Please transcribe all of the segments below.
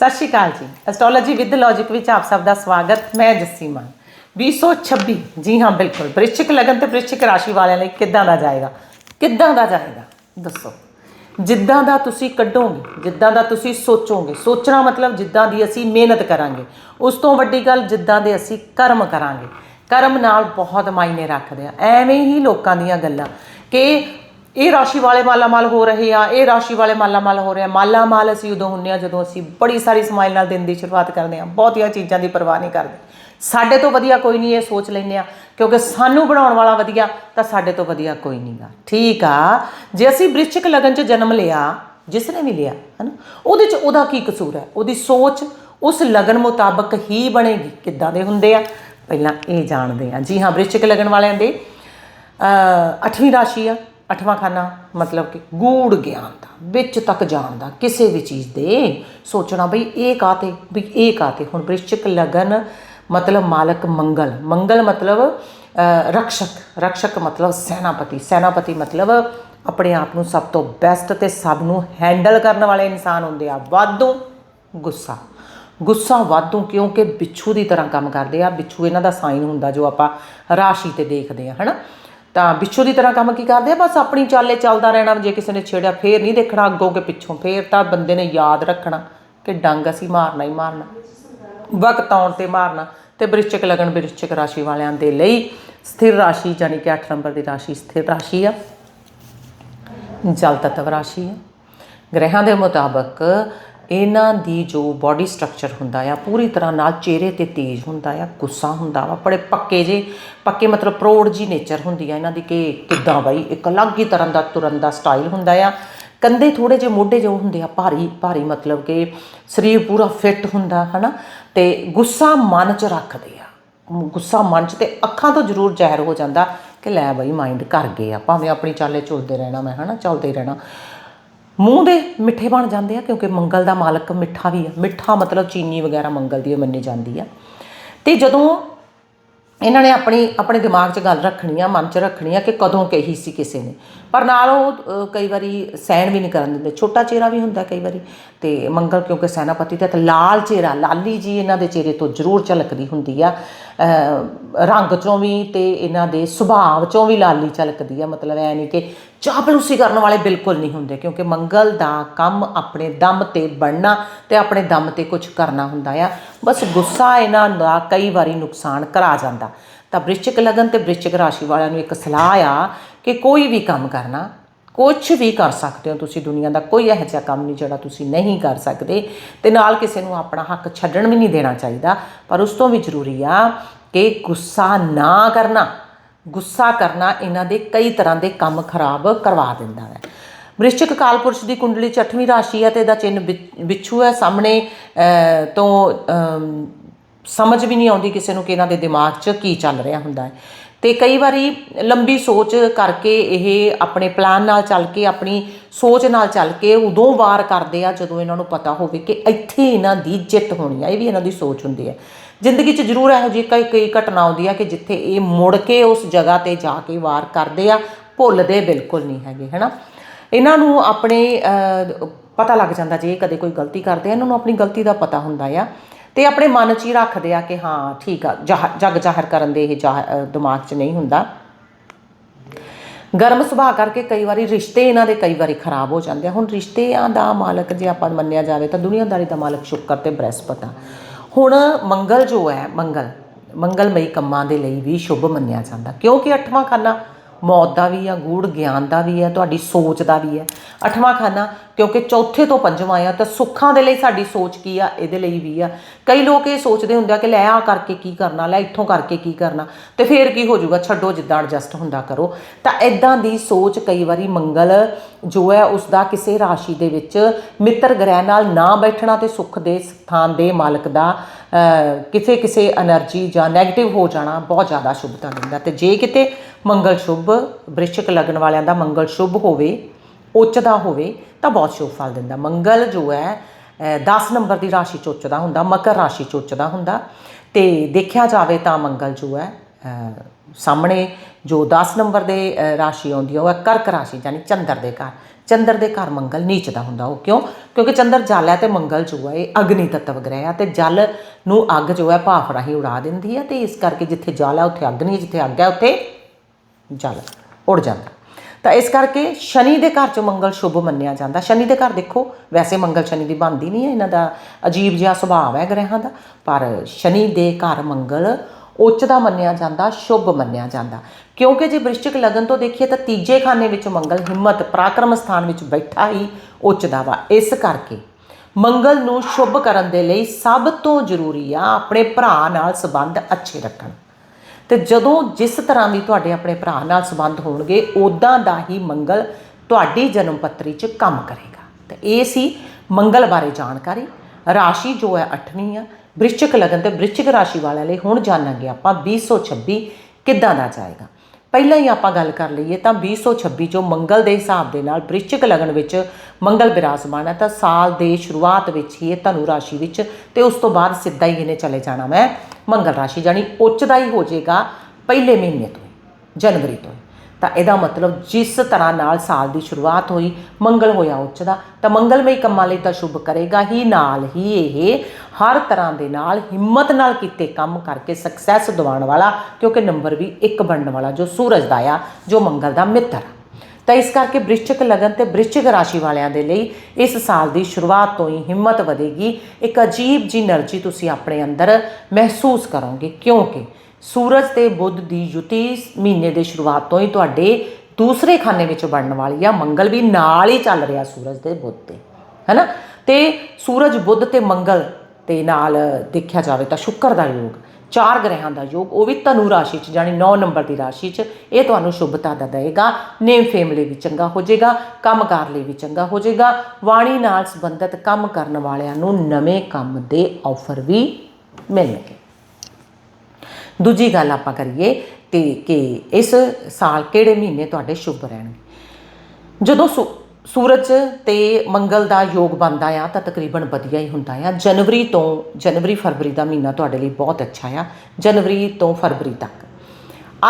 ਸਤਿ ਸ਼੍ਰੀ ਅਕਾਲ ਜੀ। Astrology with logic ਵਿੱਚ ਆਪ ਸਭ ਦਾ ਸਵਾਗਤ। ਮੈਂ ਜੱਸੀ ਮਾਨ 2026 ਜੀ ਹਾਂ, ਬਿਲਕੁਲ। ਬ੍ਰਿਸ਼ਚਿਕ ਲਗਨ ਤੇ ਬ੍ਰਿਸ਼ਚਿਕ ਰਾਸ਼ੀ ਵਾਲਿਆਂ ਲਈ ਕਿੱਦਾਂ ਦਾ ਜਾਏਗਾ? ਕਿੱਦਾਂ ਦਾ ਜਾਏਗਾ? ਦੱਸੋ। ਜਿੱਦਾਂ ਦਾ ਤੁਸੀਂ ਕੱਢੋਗੇ, ਜਿੱਦਾਂ ਦਾ ਤੁਸੀਂ ਸੋਚੋਗੇ, ਸੋਚਣਾ ਮਤਲਬ ਜਿੱਦਾਂ ਦੀ ਅਸੀਂ ਮਿਹਨਤ ਕਰਾਂਗੇ। ਉਸ ਤੋਂ ਵੱਡੀ ਗੱਲ ਜਿੱਦਾਂ ਦੇ ਅਸੀਂ ਕਰਮ ਕਰਾਂਗੇ। ਕਰਮ ਨਾਲ ਬਹੁਤ ਮਾਇਨੇ ਰੱਖਦੇ ਆ। ਐਵੇਂ ਹੀ ਲੋਕਾਂ ਦੀਆਂ ਗੱਲਾਂ। ਕਿ ਇਹ ਰਾਸ਼ੀ ਵਾਲੇ ਮਾਲਾਮਾਲ ਹੋ ਰਹੇ ਆ ਇਹ ਰਾਸ਼ੀ ਵਾਲੇ ਮਾਲਾਮਾਲ ਹੋ ਰਹੇ ਆ। ਮਾਲਾਮਾਲ ਅਸੀਂ ਉਦੋਂ ਹੁੰਨੇ ਆ ਜਦੋਂ ਅਸੀਂ ਬੜੀ ਸਾਰੀ ਸਮਾਈਲ ਨਾਲ ਦਿਨ ਦੀ ਸ਼ੁਰੂਆਤ ਕਰਦੇ ਆ। ਬਹੁਤੀਆਂ ਚੀਜ਼ਾਂ ਦੀ ਪਰਵਾਹ ਨਹੀਂ ਕਰਦੇ। ਸਾਡੇ ਤੋਂ ਵਧੀਆ ਕੋਈ ਨਹੀਂ ਇਹ ਸੋਚ ਲੈਂਦੇ ਆ ਕਿਉਂਕਿ ਸਾਨੂੰ ਬਣਾਉਣ ਵਾਲਾ ਵਧੀਆ ਤਾਂ ਸਾਡੇ ਤੋਂ ਵਧੀਆ ਕੋਈ ਨਹੀਂਗਾ ਠੀਕ ਆ? ਜੇ ਅਸੀਂ ਬ੍ਰਿਸ਼ਚਿਕ ਲਗਨ 'ਚ ਜਨਮ ਲਿਆ ਜਿਸ ਨੇ ਵੀ ਲਿਆ ਹਨਾ ਉਹਦੇ 'ਚ ਉਹਦਾ ਕੀ ਕਸੂਰ ਹੈ? ਉਹਦੀ ਸੋਚ ਉਸ ਲਗਨ ਮੁਤਾਬਕ ਹੀ ਬਣੇਗੀ। ਕਿੱਦਾਂ ਦੇ ਹੁੰਦੇ ਆ? ਪਹਿਲਾਂ ਇਹ ਜਾਣਦੇ ਆ। ਜੀ ਹਾਂ ਬ੍ਰਿਸ਼ਚਿਕ ਲਗਨ ਵਾਲਿਆਂ ਦੇ ਅ, ਅੱਠਵੀਂ ਰਾਸ਼ੀ ਆ। ਅੱਠਵਾਂ ਖਾਨਾ ਮਤਲਬ ਕਿ ਗੂੜ ਗਿਆਨ ਦਾ, ਵਿੱਚ ਤੱਕ ਜਾਣ ਦਾ, ਕਿਸੇ ਵੀ ਚੀਜ਼ ਦੇ ਸੋਚਣਾ ਬਈ ਇਹ ਕਾਤੇ ਬਈ ਇਹ ਕਾਤੇ ਹੁਣ ਬ੍ਰਿਸ਼ਚਿਕ ਲਗਨ ਮਤਲਬ ਮਾਲਕ ਮੰਗਲ ਮੰਗਲ ਮਤਲਬ ਰਕਸ਼ਕ ਰਕਸ਼ਕ ਮਤਲਬ ਸੈਨਾਪਤੀ ਸੈਨਾਪਤੀ ਮਤਲਬ ਆਪਣੇ ਆਪ ਨੂੰ ਸਭ ਤੋਂ ਬੈਸਟ ਤੇ ਸਭ ਨੂੰ ਹੈਂਡਲ ਕਰਨ ਵਾਲੇ ਇਨਸਾਨ ਹੁੰਦੇ ਆ, ਵਾਧੂ ਗੁੱਸਾ। ਗੁੱਸਾ ਵਾਧੂ ਕਿਉਂਕਿ ਬਿੱਛੂ ਦੀ ਤਰ੍ਹਾਂ ਕੰਮ ਕਰਦੇ ਆ, ਬਿੱਛੂ ਇਹਨਾਂ ਦਾ ਸਾਈਨ ਹੁੰਦਾ ਜੋ ਆਪਾਂ ਰਾਸ਼ੀ ਤੇ ਦੇਖਦੇ ਆ, ਹਨਾ? ਤਾਂ ਬਿੱਛੂ ਦੀ ਤਰ੍ਹਾਂ ਕੰਮ ਕੀ ਕਰਦੇ ਆ? ਬਸ ਆਪਣੀ ਚਾਲੇ ਚੱਲਦਾ ਰਹਿਣਾ, ਜੇ ਕਿਸੇ ਨੇ ਛੇੜਿਆ ਫੇਰ ਨਹੀਂ ਦੇਖਣਾ, ਅੱਗੋਂ ਕਿ ਪਿੱਛੋਂ ਫੇਰ ਤਾਂ ਬੰਦੇ ਨੇ ਯਾਦ ਰੱਖਣਾ ਕਿ ਡੰਗ ਅਸੀਂ ਮਾਰਨਾ ਹੀ ਮਾਰਨਾ, ਵਕਤ ਆਉਣ ਤੇ ਮਾਰਨਾ ਤੇ ਬ੍ਰਿਸ਼ਚਕ ਲਗਨ ਬ੍ਰਿਸ਼ਚਕ ਰਾਸ਼ੀ ਵਾਲਿਆਂ ਦੇ ਲਈ ਸਥਿਰ ਰਾਸ਼ੀ ਯਾਨੀ ਕਿ 8 ਨੰਬਰ ਦੀ ਰਾਸ਼ੀ ਸਥਿਰ ਰਾਸ਼ੀ ਆ, ਜਲ ਤੱਤਵ ਰਾਸ਼ੀ ਆ। ਗ੍ਰਹਿਾਂ ਦੇ ਮੁਤਾਬਕ ਇਹਨਾਂ ਦੀ ਜੋ ਬਾਡੀ ਸਟਰਕਚਰ ਹੁੰਦਾ ਆ, ਪੂਰੀ ਤਰ੍ਹਾਂ ਨਾਲ ਚਿਹਰੇ ਤੇ ਤੇਜ਼ ਹੁੰਦਾ ਆ, ਗੁੱਸਾ ਹੁੰਦਾ ਵਾ, ਬੜੇ ਪੱਕੇ ਜੇ, ਪੱਕੇ ਮਤਲਬ ਪ੍ਰੋੜ ਜੀ ਨੇਚਰ ਹੁੰਦੀ ਆ ਇਹਨਾਂ ਦੀ ਕਿ ਕਿੱਦਾਂ ਬਾਈ, ਇੱਕ ਅਲੱਗ ਹੀ ਤਰ੍ਹਾਂ ਦਾ ਤੁਰਨ ਦਾ ਸਟਾਈਲ ਹੁੰਦਾ ਆ। ਕੰਦੇ ਥੋੜੇ ਜਿਹੇ ਮੋਢੇ ਜੋ ਹੁੰਦੇ ਆ, ਭਾਰੀ ਭਾਰੀ ਮਤਲਬ ਕਿ ਸਰੀਰ ਪੂਰਾ ਫਿੱਟ ਹੁੰਦਾ, ਹਨਾ? ਤੇ ਗੁੱਸਾ ਮਨ 'ਚ ਰੱਖਦੇ ਆ। ਗੁੱਸਾ ਮਨ 'ਚ ਤੇ ਅੱਖਾਂ ਤੋਂ ਜ਼ਰੂਰ ਜ਼ਾਹਿਰ ਹੋ ਜਾਂਦਾ ਕਿ ਲੈ ਬਈ ਮਾਈਂਡ ਕਰ ਗਏ ਆ। ਭਾਵੇਂ ਆਪਣੀ ਚਾਲੇ ਝੁਲਦੇ ਰਹਿਣਾ ਮੈਂ, ਹਨਾ? ਚੱਲਦੇ ਰਹਿਣਾ। ਮੂੰਹ ਦੇ ਮਿੱਠੇ ਬਣ ਜਾਂਦੇ ਆ, ਕਿਉਂਕਿ ਮੰਗਲ ਦਾ ਮਾਲਕ ਮਿੱਠਾ ਵੀ ਆ। ਮਿੱਠਾ ਮਤਲਬ ਚੀਨੀ ਵਗੈਰਾ ਮੰਗਲ ਦੀ ਮੰਨੀ ਜਾਂਦੀ ਆ। ਤੇ ਜਦੋਂ ਇਹਨਾਂ ਨੇ ਆਪਣੀ, ਆਪਣੇ ਦਿਮਾਗ 'ਚ ਗੱਲ ਰੱਖਣੀ ਆ, ਮਨ 'ਚ ਰੱਖਣੀ ਆ ਕਿ ਕਦੋਂ ਕਹੀ ਸੀ ਕਿਸੇ ਨੇ। ਪਰ ਨਾਲ ਉਹ ਕਈ ਵਾਰੀ ਸਹਿਣ ਵੀ ਨਹੀਂ ਕਰਨ ਦਿੰਦੇ। ਛੋਟਾ ਚਿਹਰਾ ਵੀ ਹੁੰਦਾ ਕਈ ਵਾਰੀ। ਤੇ ਮੰਗਲ ਕਿਉਂਕਿ ਸੈਨਾਪਤੀ ਤੇ ਲਾਲ ਚਿਹਰਾ, ਲਾਲੀ ਜੀ ਇਹਨਾਂ ਦੇ ਚਿਹਰੇ ਤੋਂ ਜ਼ਰੂਰ ਝਲਕਦੀ ਹੁੰਦੀ ਆ। ਰੰਗ ਚੋਂ ਵੀ ਤੇ ਇਹਨਾਂ ਦੇ ਸੁਭਾਅ ਚੋਂ ਵੀ ਲਾਲੀ ਝਲਕਦੀ ਆ। ਮਤਲਬ ਐ ਨਹੀਂ ਕਿ ਚਾਪਲੂਸੀ ਕਰਨ ਵਾਲੇ ਬਿਲਕੁਲ ਨਹੀਂ ਹੁੰਦੇ, ਕਿਉਂਕਿ ਮੰਗਲ ਦਾ ਕੰਮ ਆਪਣੇ ਦਮ ਤੇ ਬਣਨਾ ਤੇ ਆਪਣੇ ਦਮ ਤੇ ਕੁਝ ਕਰਨਾ ਹੁੰਦਾ ਆ। ਬਸ ਗੁੱਸਾ ਇਹਨਾਂ ਦਾ ਕਈ ਵਾਰੀ ਨੁਕਸਾਨ ਕਰਾ ਜਾਂਦਾ। ਤਾਂ ਬ੍ਰਿਸ਼ਚਿਕ ਲਗਨ ਤੇ ਬ੍ਰਿਸ਼ਚਿਕ ਰਾਸ਼ੀ ਵਾਲਿਆਂ ਨੂੰ ਇੱਕ ਸਲਾਹ ਆ ਕਿ ਕੋਈ ਵੀ ਕੰਮ ਕਰਨਾ ਕੁਝ ਵੀ ਕਰ ਸਕਦੇ ਹੋ ਤੁਸੀਂ ਦੁਨੀਆ ਦਾ ਕੋਈ ਇਹੋ ਜਿਹਾ ਕੰਮ ਨਹੀਂ ਜਿਹੜਾ ਤੁਸੀਂ ਨਹੀਂ ਕਰ ਸਕਦੇ। ਤੇ ਨਾਲ ਕਿਸੇ ਨੂੰ ਆਪਣਾ ਹੱਕ ਛੱਡਣ ਵੀ ਨਹੀਂ ਦੇਣਾ ਚਾਹੀਦਾ, ਪਰ ਉਸ ਤੋਂ ਵੀ ਜ਼ਰੂਰੀ ਆ ਕਿ ਗੁੱਸਾ ਨਾ ਕਰਨਾ। ਗੁੱਸਾ ਕਰਨਾ ਇਹਨਾਂ ਦੇ ਕਈ ਤਰ੍ਹਾਂ ਦੇ ਕੰਮ ਖਰਾਬ ਕਰਵਾ ਦਿੰਦਾ ਹੈ। ਵ੍ਰਿਸ਼ਚਿਕ ਕਾਲਪੁਰਸ਼ ਦੀ ਕੁੰਡਲੀ 'ਚ ਅੱਠਵੀਂ ਰਾਸ਼ੀ ਹੈ ਤੇ ਇਹਦਾ ਚਿੰਨ ਬਿ- ਬਿੱਛੂ ਹੈ। ਸਾਹਮਣੇ ਤੋਂ ਸਮਝ ਵੀ ਨਹੀਂ ਆਉਂਦੀ ਕਿਸੇ ਨੂੰ ਕਿ ਇਹਨਾਂ ਦੇ ਦਿਮਾਗ 'ਚ ਕੀ ਚੱਲ ਰਿਹਾ ਹੁੰਦਾ ਹੈ। ਤੇ ਕਈ ਵਾਰੀ ਲੰਬੀ ਸੋਚ ਕਰਕੇ ਇਹ ਆਪਣੇ ਪਲਾਨ ਨਾਲ ਚੱਲ ਕੇ, ਆਪਣੀ ਸੋਚ ਨਾਲ ਚੱਲ ਕੇ ਉਦੋਂ ਵਾਰ ਕਰਦੇ ਆ ਜਦੋਂ ਇਹਨਾਂ ਨੂੰ ਪਤਾ ਹੋਵੇ ਕਿ ਇੱਥੇ ਇਹਨਾਂ ਦੀ ਜਿੱਤ ਹੋਣੀ ਆ। ਇਹ ਵੀ ਇਹਨਾਂ ਦੀ ਸੋਚ ਹੁੰਦੀ ਹੈ। ਜ਼ਿੰਦਗੀ 'ਚ ਜ਼ਰੂਰ ਇਹੋ ਜਿਹੀ ਕਈ ਕਈ ਘਟਨਾ ਆਉਂਦੀ ਆ ਕਿ ਜਿੱਥੇ ਇਹ ਮੁੜ ਕੇ ਉਸ ਜਗ੍ਹਾ ਤੇ ਜਾ ਕੇ ਵਾਰ ਕਰਦੇ ਆ ਭੁੱਲਦੇ ਬਿਲਕੁਲ ਨਹੀਂ ਹੈਗੇ ਹੈਨਾ? ਇਹਨਾਂ ਨੂੰ ਆਪਣੇ ਅਹ, ਪਤਾ ਲੱਗ ਜਾਂਦਾ ਜੇ ਕਦੇ ਕੋਈ ਗਲਤੀ ਕਰਦੇ ਆ ਇਹਨਾਂ ਨੂੰ ਆਪਣੀ ਗਲਤੀ ਦਾ ਪਤਾ ਹੁੰਦਾ ਆ ਤੇ ਆਪਣੇ ਮਨ 'ਚ ਹੀ ਰੱਖਦੇ ਆ ਕਿ ਹਾਂ ਠੀਕ ਆ ਜਾਹ- ਜਗ ਜ਼ਾਹਰ ਕਰਨ ਦੇ ਇਹ ਜਾਹ- ਦਿਮਾਗ 'ਚ ਨਹੀਂ ਹੁੰਦਾ। ਗਰਮ ਸੁਭਾਅ ਕਰਕੇ ਕਈ ਵਾਰੀ ਰਿਸ਼ਤੇ ਇਹਨਾਂ ਦੇ ਕਈ ਵਾਰੀ ਖਰਾਬ ਹੋ ਜਾਂਦੇ ਆ। ਹੁਣ ਰਿਸ਼ਤਿਆਂ ਦਾ ਮਾਲਕ ਜੇ ਆਪਾਂ ਮੰਨਿਆ ਜਾਵੇ ਤਾਂ ਦੁਨੀਆਦਾਰੀ ਦਾ ਮਾਲਕ ਸ਼ੁੱਕਰ ਤੇ ਬ੍ਰਹਿਸਪਤ ਆ। ਹੁਣ ਮੰਗਲ ਜੋ ਹੈ, ਮੰਗਲ, ਮੰਗਲਮਈ ਕੰਮਾਂ ਦੇ ਲਈ ਵੀ ਸ਼ੁਭ ਮੰਨਿਆ ਜਾਂਦਾ। ਕਿਉਂਕਿ ਅੱਠਵਾਂ ਖਾਨਾ ਮੌਤ ਦਾ ਵੀ ਆ ਗੂੜ ਗਿਆਨ ਦਾ ਵੀ ਆ, ਤੁਹਾਡੀ ਸੋਚ ਦਾ ਵੀ ਹੈ ਅਠਵਾਂ ਖਾਨਾ, ਕਿਉਂਕਿ ਚੌਥੇ ਤੋਂ ਪੰਜਵਾਂ ਆ, ਤਾਂ ਸੁੱਖਾਂ ਦੇ ਲਈ ਸਾਡੀ ਸੋਚ ਕੀ ਆ, ਇਹਦੇ ਲਈ ਵੀ ਆ। ਕਈ ਲੋਕ ਇਹ ਸੋਚਦੇ ਹੁੰਦੇ ਆ ਕਿ ਲੈ ਆ ਕਰਕੇ ਕੀ ਕਰਨਾ, ਲੈ ਇੱਥੋਂ ਕਰਕੇ ਕੀ ਕਰਨਾ, ਤੇ ਫੇਰ ਕੀ ਹੋ ਜਾਊਗਾ, ਛੱਡੋ, ਜਿੱਦਾਂ ਐਡਜਸਟ ਹੁੰਦਾ ਕਰੋ। ਤਾਂ ਇਦਾਂ ਦੀ ਸੋਚ ਕਈ ਵਾਰੀ ਮੰਗਲ ਜੋ ਹੈ, ਉਸ ਦਾ ਕਿਸੇ ਰਾਸ਼ੀ ਦੇ ਵਿੱਚ ਮਿੱਤਰ ਗ੍ਰਹਿ ਨਾਲ ਨਾ ਬੈਠਣਾ ਤੇ ਸੁੱਖ ਦੇ ਸਥਾਨ ਦੇ ਮਾਲਕ ਦਾ ਕਿਸੇ ਕਿਸੇ એનર્ਜੀ ਜਾਂ ਨੈਗੇਟਿਵ ਹੋ ਜਾਣਾ, ਬਹੁਤ ਜ਼ਿਆਦਾ ਸ਼ੁਭਤਾ ਦਿੰਦਾ। ਤੇ ਜੇ ਕਿਤੇ ਮੰਗਲ ਸ਼ੁਭ ਵ੍ਰਿਸ਼ਕ ਲਗਨ ਵਾਲਿਆਂ ਦਾ ਮੰਗਲ ਸ਼ੁਭ ਹੋਵੇ, ਉੱਚਦਾ ਹੋਵੇ, ਤਾਂ ਬਹੁਤ ਸ਼ੁਭ ਫਲ ਦਿੰਦਾ। ਮੰਗਲ ਜੋ ਹੈ 10 ਨੰਬਰ ਦੀ ਰਾਸ਼ੀ ਚ ਉੱਚਦਾ ਹੁੰਦਾ, ਮਕਰ ਰਾਸ਼ੀ ਚ ਉੱਚਦਾ ਹੁੰਦਾ। ਤੇ ਦੇਖਿਆ ਜਾਵੇ ਤਾਂ ਮੰਗਲ ਜੋ ਹੈ ਸਾਹਮਣੇ ਜੋ 10 ਨੰਬਰ ਦੇ ਰਾਸ਼ੀ ਆਉਂਦੀ ਹੈ, ਉਹ ਹੈ ਕਰਕ ਰਾਸ਼ੀ, ਯਾਨੀ ਚੰਦਰ ਦੇ ਘਰ। ਚੰਦਰ ਦੇ ਘਰ ਮੰਗਲ ਨੀਚ ਦਾ ਹੁੰਦਾ, ਉਹ ਕਿਉਂ? ਕਿਉਂਕਿ ਚੰਦਰ ਜਲ ਹੈ ਤੇ ਮੰਗਲ ਜੋ ਹੈ, ਇਹ ਅਗਨੀ ਤੱਤਵ ਗ੍ਰਹਿ ਆ ਤੇ ਜਲ ਨੂੰ ਅੱਗ ਜੋ ਹੈ, ਭਾਫ ਰਾਹੀਂ ਉਡਾ ਦਿੰਦੀ ਹੈ ਤੇ ਇਸ ਕਰਕੇ ਜਿੱਥੇ ਜਲ ਹੈ, ਉੱਥੇ ਅਗਨੀ, ਜਿੱਥੇ ਅੱਗ ਹੈ, ਉੱਥੇ ਜਲ ਉੜ ਜਾਂਦਾ। ਤਾਂ ਇਸ ਕਰਕੇ ਸ਼ਨੀ ਦੇ ਘਰ 'ਚ ਮੰਗਲ ਸ਼ੁਭ ਮੰਨਿਆ ਜਾਂਦਾ। ਸ਼ਨੀ ਦੇ ਘਰ ਦੇਖੋ, ਵੈਸੇ ਮੰਗਲ ਸ਼ਨੀ ਦੀ ਬਣਦੀ ਨਹੀਂ ਹੈ, ਇਹਨਾਂ ਦਾ ਅਜੀਬ ਜਿਹਾ ਸੁਭਾਅ ਹੈ ਗ੍ਰਹਿਾਂ ਦਾ, ਪਰ ਸ਼ਨੀ ਦੇ ਘਰ ਮੰਗਲ ਉੱਚ ਦਾ ਮੰਨਿਆ ਜਾਂਦਾ, ਸ਼ੁਭ ਮੰਨਿਆ ਜਾਂਦਾ। ਕਿਉਂਕਿ ਜੇ ਬ੍ਰਿਸ਼ਚਿਕ ਲਗਨ ਤੋਂ ਦੇਖੀਏ ਤਾਂ ਤੀਜੇ ਖਾਨੇ ਵਿੱਚ ਮੰਗਲ ਹਿੰਮਤ, ਪਰਾਕਰਮ ਸਥਾਨ ਵਿੱਚ ਬੈਠਾ ਹੀ ਉੱਚ ਦਾ ਵਾ। ਇਸ ਕਰਕੇ ਮੰਗਲ ਨੂੰ ਸ਼ੁਭ ਕਰਨ ਦੇ ਲਈ ਸਭ ਤੋਂ ਜ਼ਰੂਰੀ ਆ ਆਪਣੇ ਭਰਾ ਨਾਲ ਸੰਬੰਧ ਅੱਛੇ ਰੱਖਣ। ਤੇ ਜਦੋਂ ਜਿਸ ਤਰ੍ਹਾਂ ਵੀ ਤੁਹਾਡੇ ਆਪਣੇ ਭਰਾ ਨਾਲ ਸੰਬੰਧ ਹੋਣਗੇ ਉਦਾਂ ਦਾ ਹੀ ਮੰਗਲ ਤੁਹਾਡੀ ਜਨਮ ਪੱਤਰੀ 'ਚ ਕੰਮ ਕਰੇਗਾ। ਤੇ ਇਹ ਸੀ ਮੰਗਲ ਬਾਰੇ ਜਾਣਕਾਰੀ। ਰਾਸ਼ੀ ਜੋ ਹੈ 8ਵੀਂ ਆ। ਬ੍ਰਿਸ਼ਚਿਕ ਲਗਨ ਤੇ ਬ੍ਰਿਸ਼ਚਿਕ ਰਾਸ਼ੀ ਵਾਲਿਆਂ ਲਈ ਹੁਣ ਜਾਣਾਂਗੇ ਆਪਾਂ 2026 ਕਿੱਦਾਂ ਦਾ ਜਾਏਗਾ। ਪਹਿਲਾਂ ਹੀ ਆਪਾਂ ਗੱਲ ਕਰ ਲਈਏ ਤਾਂ 2026 ਜੋ ਮੰਗਲ ਦੇ ਹਿਸਾਬ ਦੇ ਨਾਲ ਬ੍ਰਿਸ਼ਚਿਕ ਲਗਨ ਵਿੱਚ ਮੰਗਲ ਬਿਰਾਜਮਾਨ ਹੈ ਤਾਂ ਸਾਲ ਦੇ ਸ਼ੁਰੂਆਤ ਵਿੱਚ ਹੀ ਇਹ ਧਨੂ ਰਾਸ਼ੀ ਵਿੱਚ ਤੇ ਉਸ ਤੋਂ ਬਾਅਦ ਸਿੱਧਾ ਹੀ ਇਹਨੇ ਚਲੇ ਜਾਣਾ ਮੈਂ ਮੰਗਲ ਰਾਸ਼ੀ ਜਾਨੀ ਉੱਚ ਦਾ ਹੀ ਹੋ ਜਾਏਗਾ ਪਹਿਲੇ ਮਹੀਨੇ ਤੋਂ ਜਨਵਰੀ ਤੋਂ ਤਾਂ ਇਹਦਾ ਮਤਲਬ ਜਿਸ ਤਰ੍ਹਾਂ ਨਾਲ ਸਾਲ ਦੀ ਸ਼ੁਰੂਆਤ ਹੋਈ, ਮੰਗਲ ਹੋਇਆ ਉੱਚ ਦਾ ਤਾਂ ਮੰਗਲਮਈ ਕੰਮਾਂ ਲਈ ਤਾਂ ਸ਼ੁਭ ਕਰੇਗਾ ਹੀ, ਨਾਲ ਹੀ ਇਹ ਹਰ ਤਰ੍ਹਾਂ ਦੇ ਨਾਲ ਹਿੰਮਤ ਨਾਲ ਕੀਤੇ ਕੰਮ ਕਰਕੇ ਸਕਸੈਸ ਦਿਵਾਉਣ ਵਾਲਾ, ਕਿਉਂਕਿ ਨੰਬਰ ਵੀ ਇੱਕ ਬਣਨ ਵਾਲਾ, ਜੋ ਸੂਰਜ ਦਾ ਆ, ਜੋ ਮੰਗਲ ਦਾ ਮਿੱਤਰ ਤਾਂ ਇਸ ਕਰਕੇ ਬ੍ਰਿਸ਼ਚਿਕ ਲਗਨ ਤੇ ਬ੍ਰਿਸ਼ਚਿਕ ਰਾਸ਼ੀ ਵਾਲਿਆਂ ਦੇ ਲਈ ਇਸ ਸਾਲ ਦੀ ਸ਼ੁਰੂਆਤ ਤੋਂ ਹੀ ਹਿੰਮਤ ਵਧੇਗੀ। ਇੱਕ ਅਜੀਬ ਜੀ એનર્ਜੀ ਤੁਸੀਂ ਆਪਣੇ ਅੰਦਰ ਮਹਿਸੂਸ ਕਰੋਗੇ, ਕਿਉਂਕਿ ਸੂਰਜ ਤੇ ਬੁੱਧ ਦੀ ਯੁਤੀ ਮਹੀਨੇ ਦੇ ਸ਼ੁਰੂਆਤ ਤੋਂ ਹੀ ਤੁਹਾਡੇ ਦੂਸਰੇ ਖਾਨੇ ਵਿੱਚ ਬਣਨ ਵਾਲੀ ਆ। ਮੰਗਲ ਵੀ ਨਾਲ ਹੀ ਚੱਲ ਰਿਹਾ ਸੂਰਜ ਤੇ ਬੁੱਧ ਤੇ, ਹੈਨਾ? ਤੇ ਸੂਰਜ, ਬੁੱਧ ਤੇ ਮੰਗਲ ਤੇ ਨਾਲ ਦੇਖਿਆ ਜਾਵੇ ਤਾਂ ਸ਼ੁੱਕਰ ਦਾ ਯੋਗ, ਚਾਰ ਗ੍ਰਹਿਆਂ ਦਾ ਯੋਗ, ਉਹ ਵੀ ਧਨੂ ਰਾਸ਼ੀ 'ਚ ਜਾਨੀ 9 ਨੰਬਰ ਦੀ ਰਾਸ਼ੀ 'ਚ। ਇਹ ਤੁਹਾਨੂੰ ਸ਼ੁਭਤਾ ਦਾ ਦੇਗਾ ਨੇਮ ਫੇਮ ਲਈ ਵੀ ਚੰਗਾ ਹੋ ਜਾਏਗਾ, ਕੰਮਕਾਰ ਲਈ ਵੀ ਚੰਗਾ ਹੋ ਜਾਏਗਾ। ਵਾਣੀ ਨਾਲ ਸੰਬੰਧਿਤ ਕੰਮ ਕਰਨ ਵਾਲਿਆਂ ਨੂੰ ਨਵੇਂ ਕੰਮ ਦੇ ਆਫਰ ਵੀ ਮਿਲਣਗੇ। ਦੂਜੀ ਗੱਲ ਆਪਾਂ ਕਰੀਏ ਤੇ ਕਿ ਇਸ ਸਾਲ ਕਿਹੜੇ ਮਹੀਨੇ ਤੁਹਾਡੇ ਸ਼ੁਭ ਰਹਿਣਗੇ? ਜਦੋਂ ਸੂ- ਸੂਰਜ ਤੇ ਮੰਗਲ ਦਾ ਯੋਗ ਬਣਦਾ ਆ ਤਾਂ ਤਕਰੀਬਨ ਵਧੀਆ ਹੀ ਹੁੰਦਾ ਆ। ਜਨਵਰੀ ਤੋਂ ਜਨਵਰੀ ਫਰਵਰੀ ਦਾ ਮਹੀਨਾ ਤੁਹਾਡੇ ਲਈ ਬਹੁਤ ਅੱਛਾ ਆ। ਜਨਵਰੀ ਤੋਂ ਫਰਵਰੀ ਤੱਕ।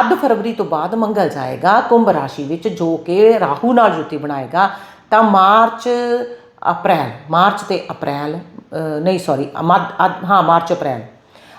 ਅੱਧ ਫਰਵਰੀ ਤੋਂ ਬਾਅਦ ਮੰਗਲ ਜਾਏਗਾ ਕੁੰਭ ਰਾਸ਼ੀ ਵਿੱਚ ਜੋ ਕਿ ਰਾਹੂ ਨਾਲ ਜੁਤੀ ਬਣਾਏਗਾ ਤਾਂ ਮਾਰਚ ਅਪ੍ਰੈਲ ਮਾਰਚ ਤੇ ਅਪ੍ਰੈਲ ਅ, ਨਹੀਂ ਸੌਰੀ ਹਾਂ ਮਾਰਚ ਅਪ੍ਰੈਲ।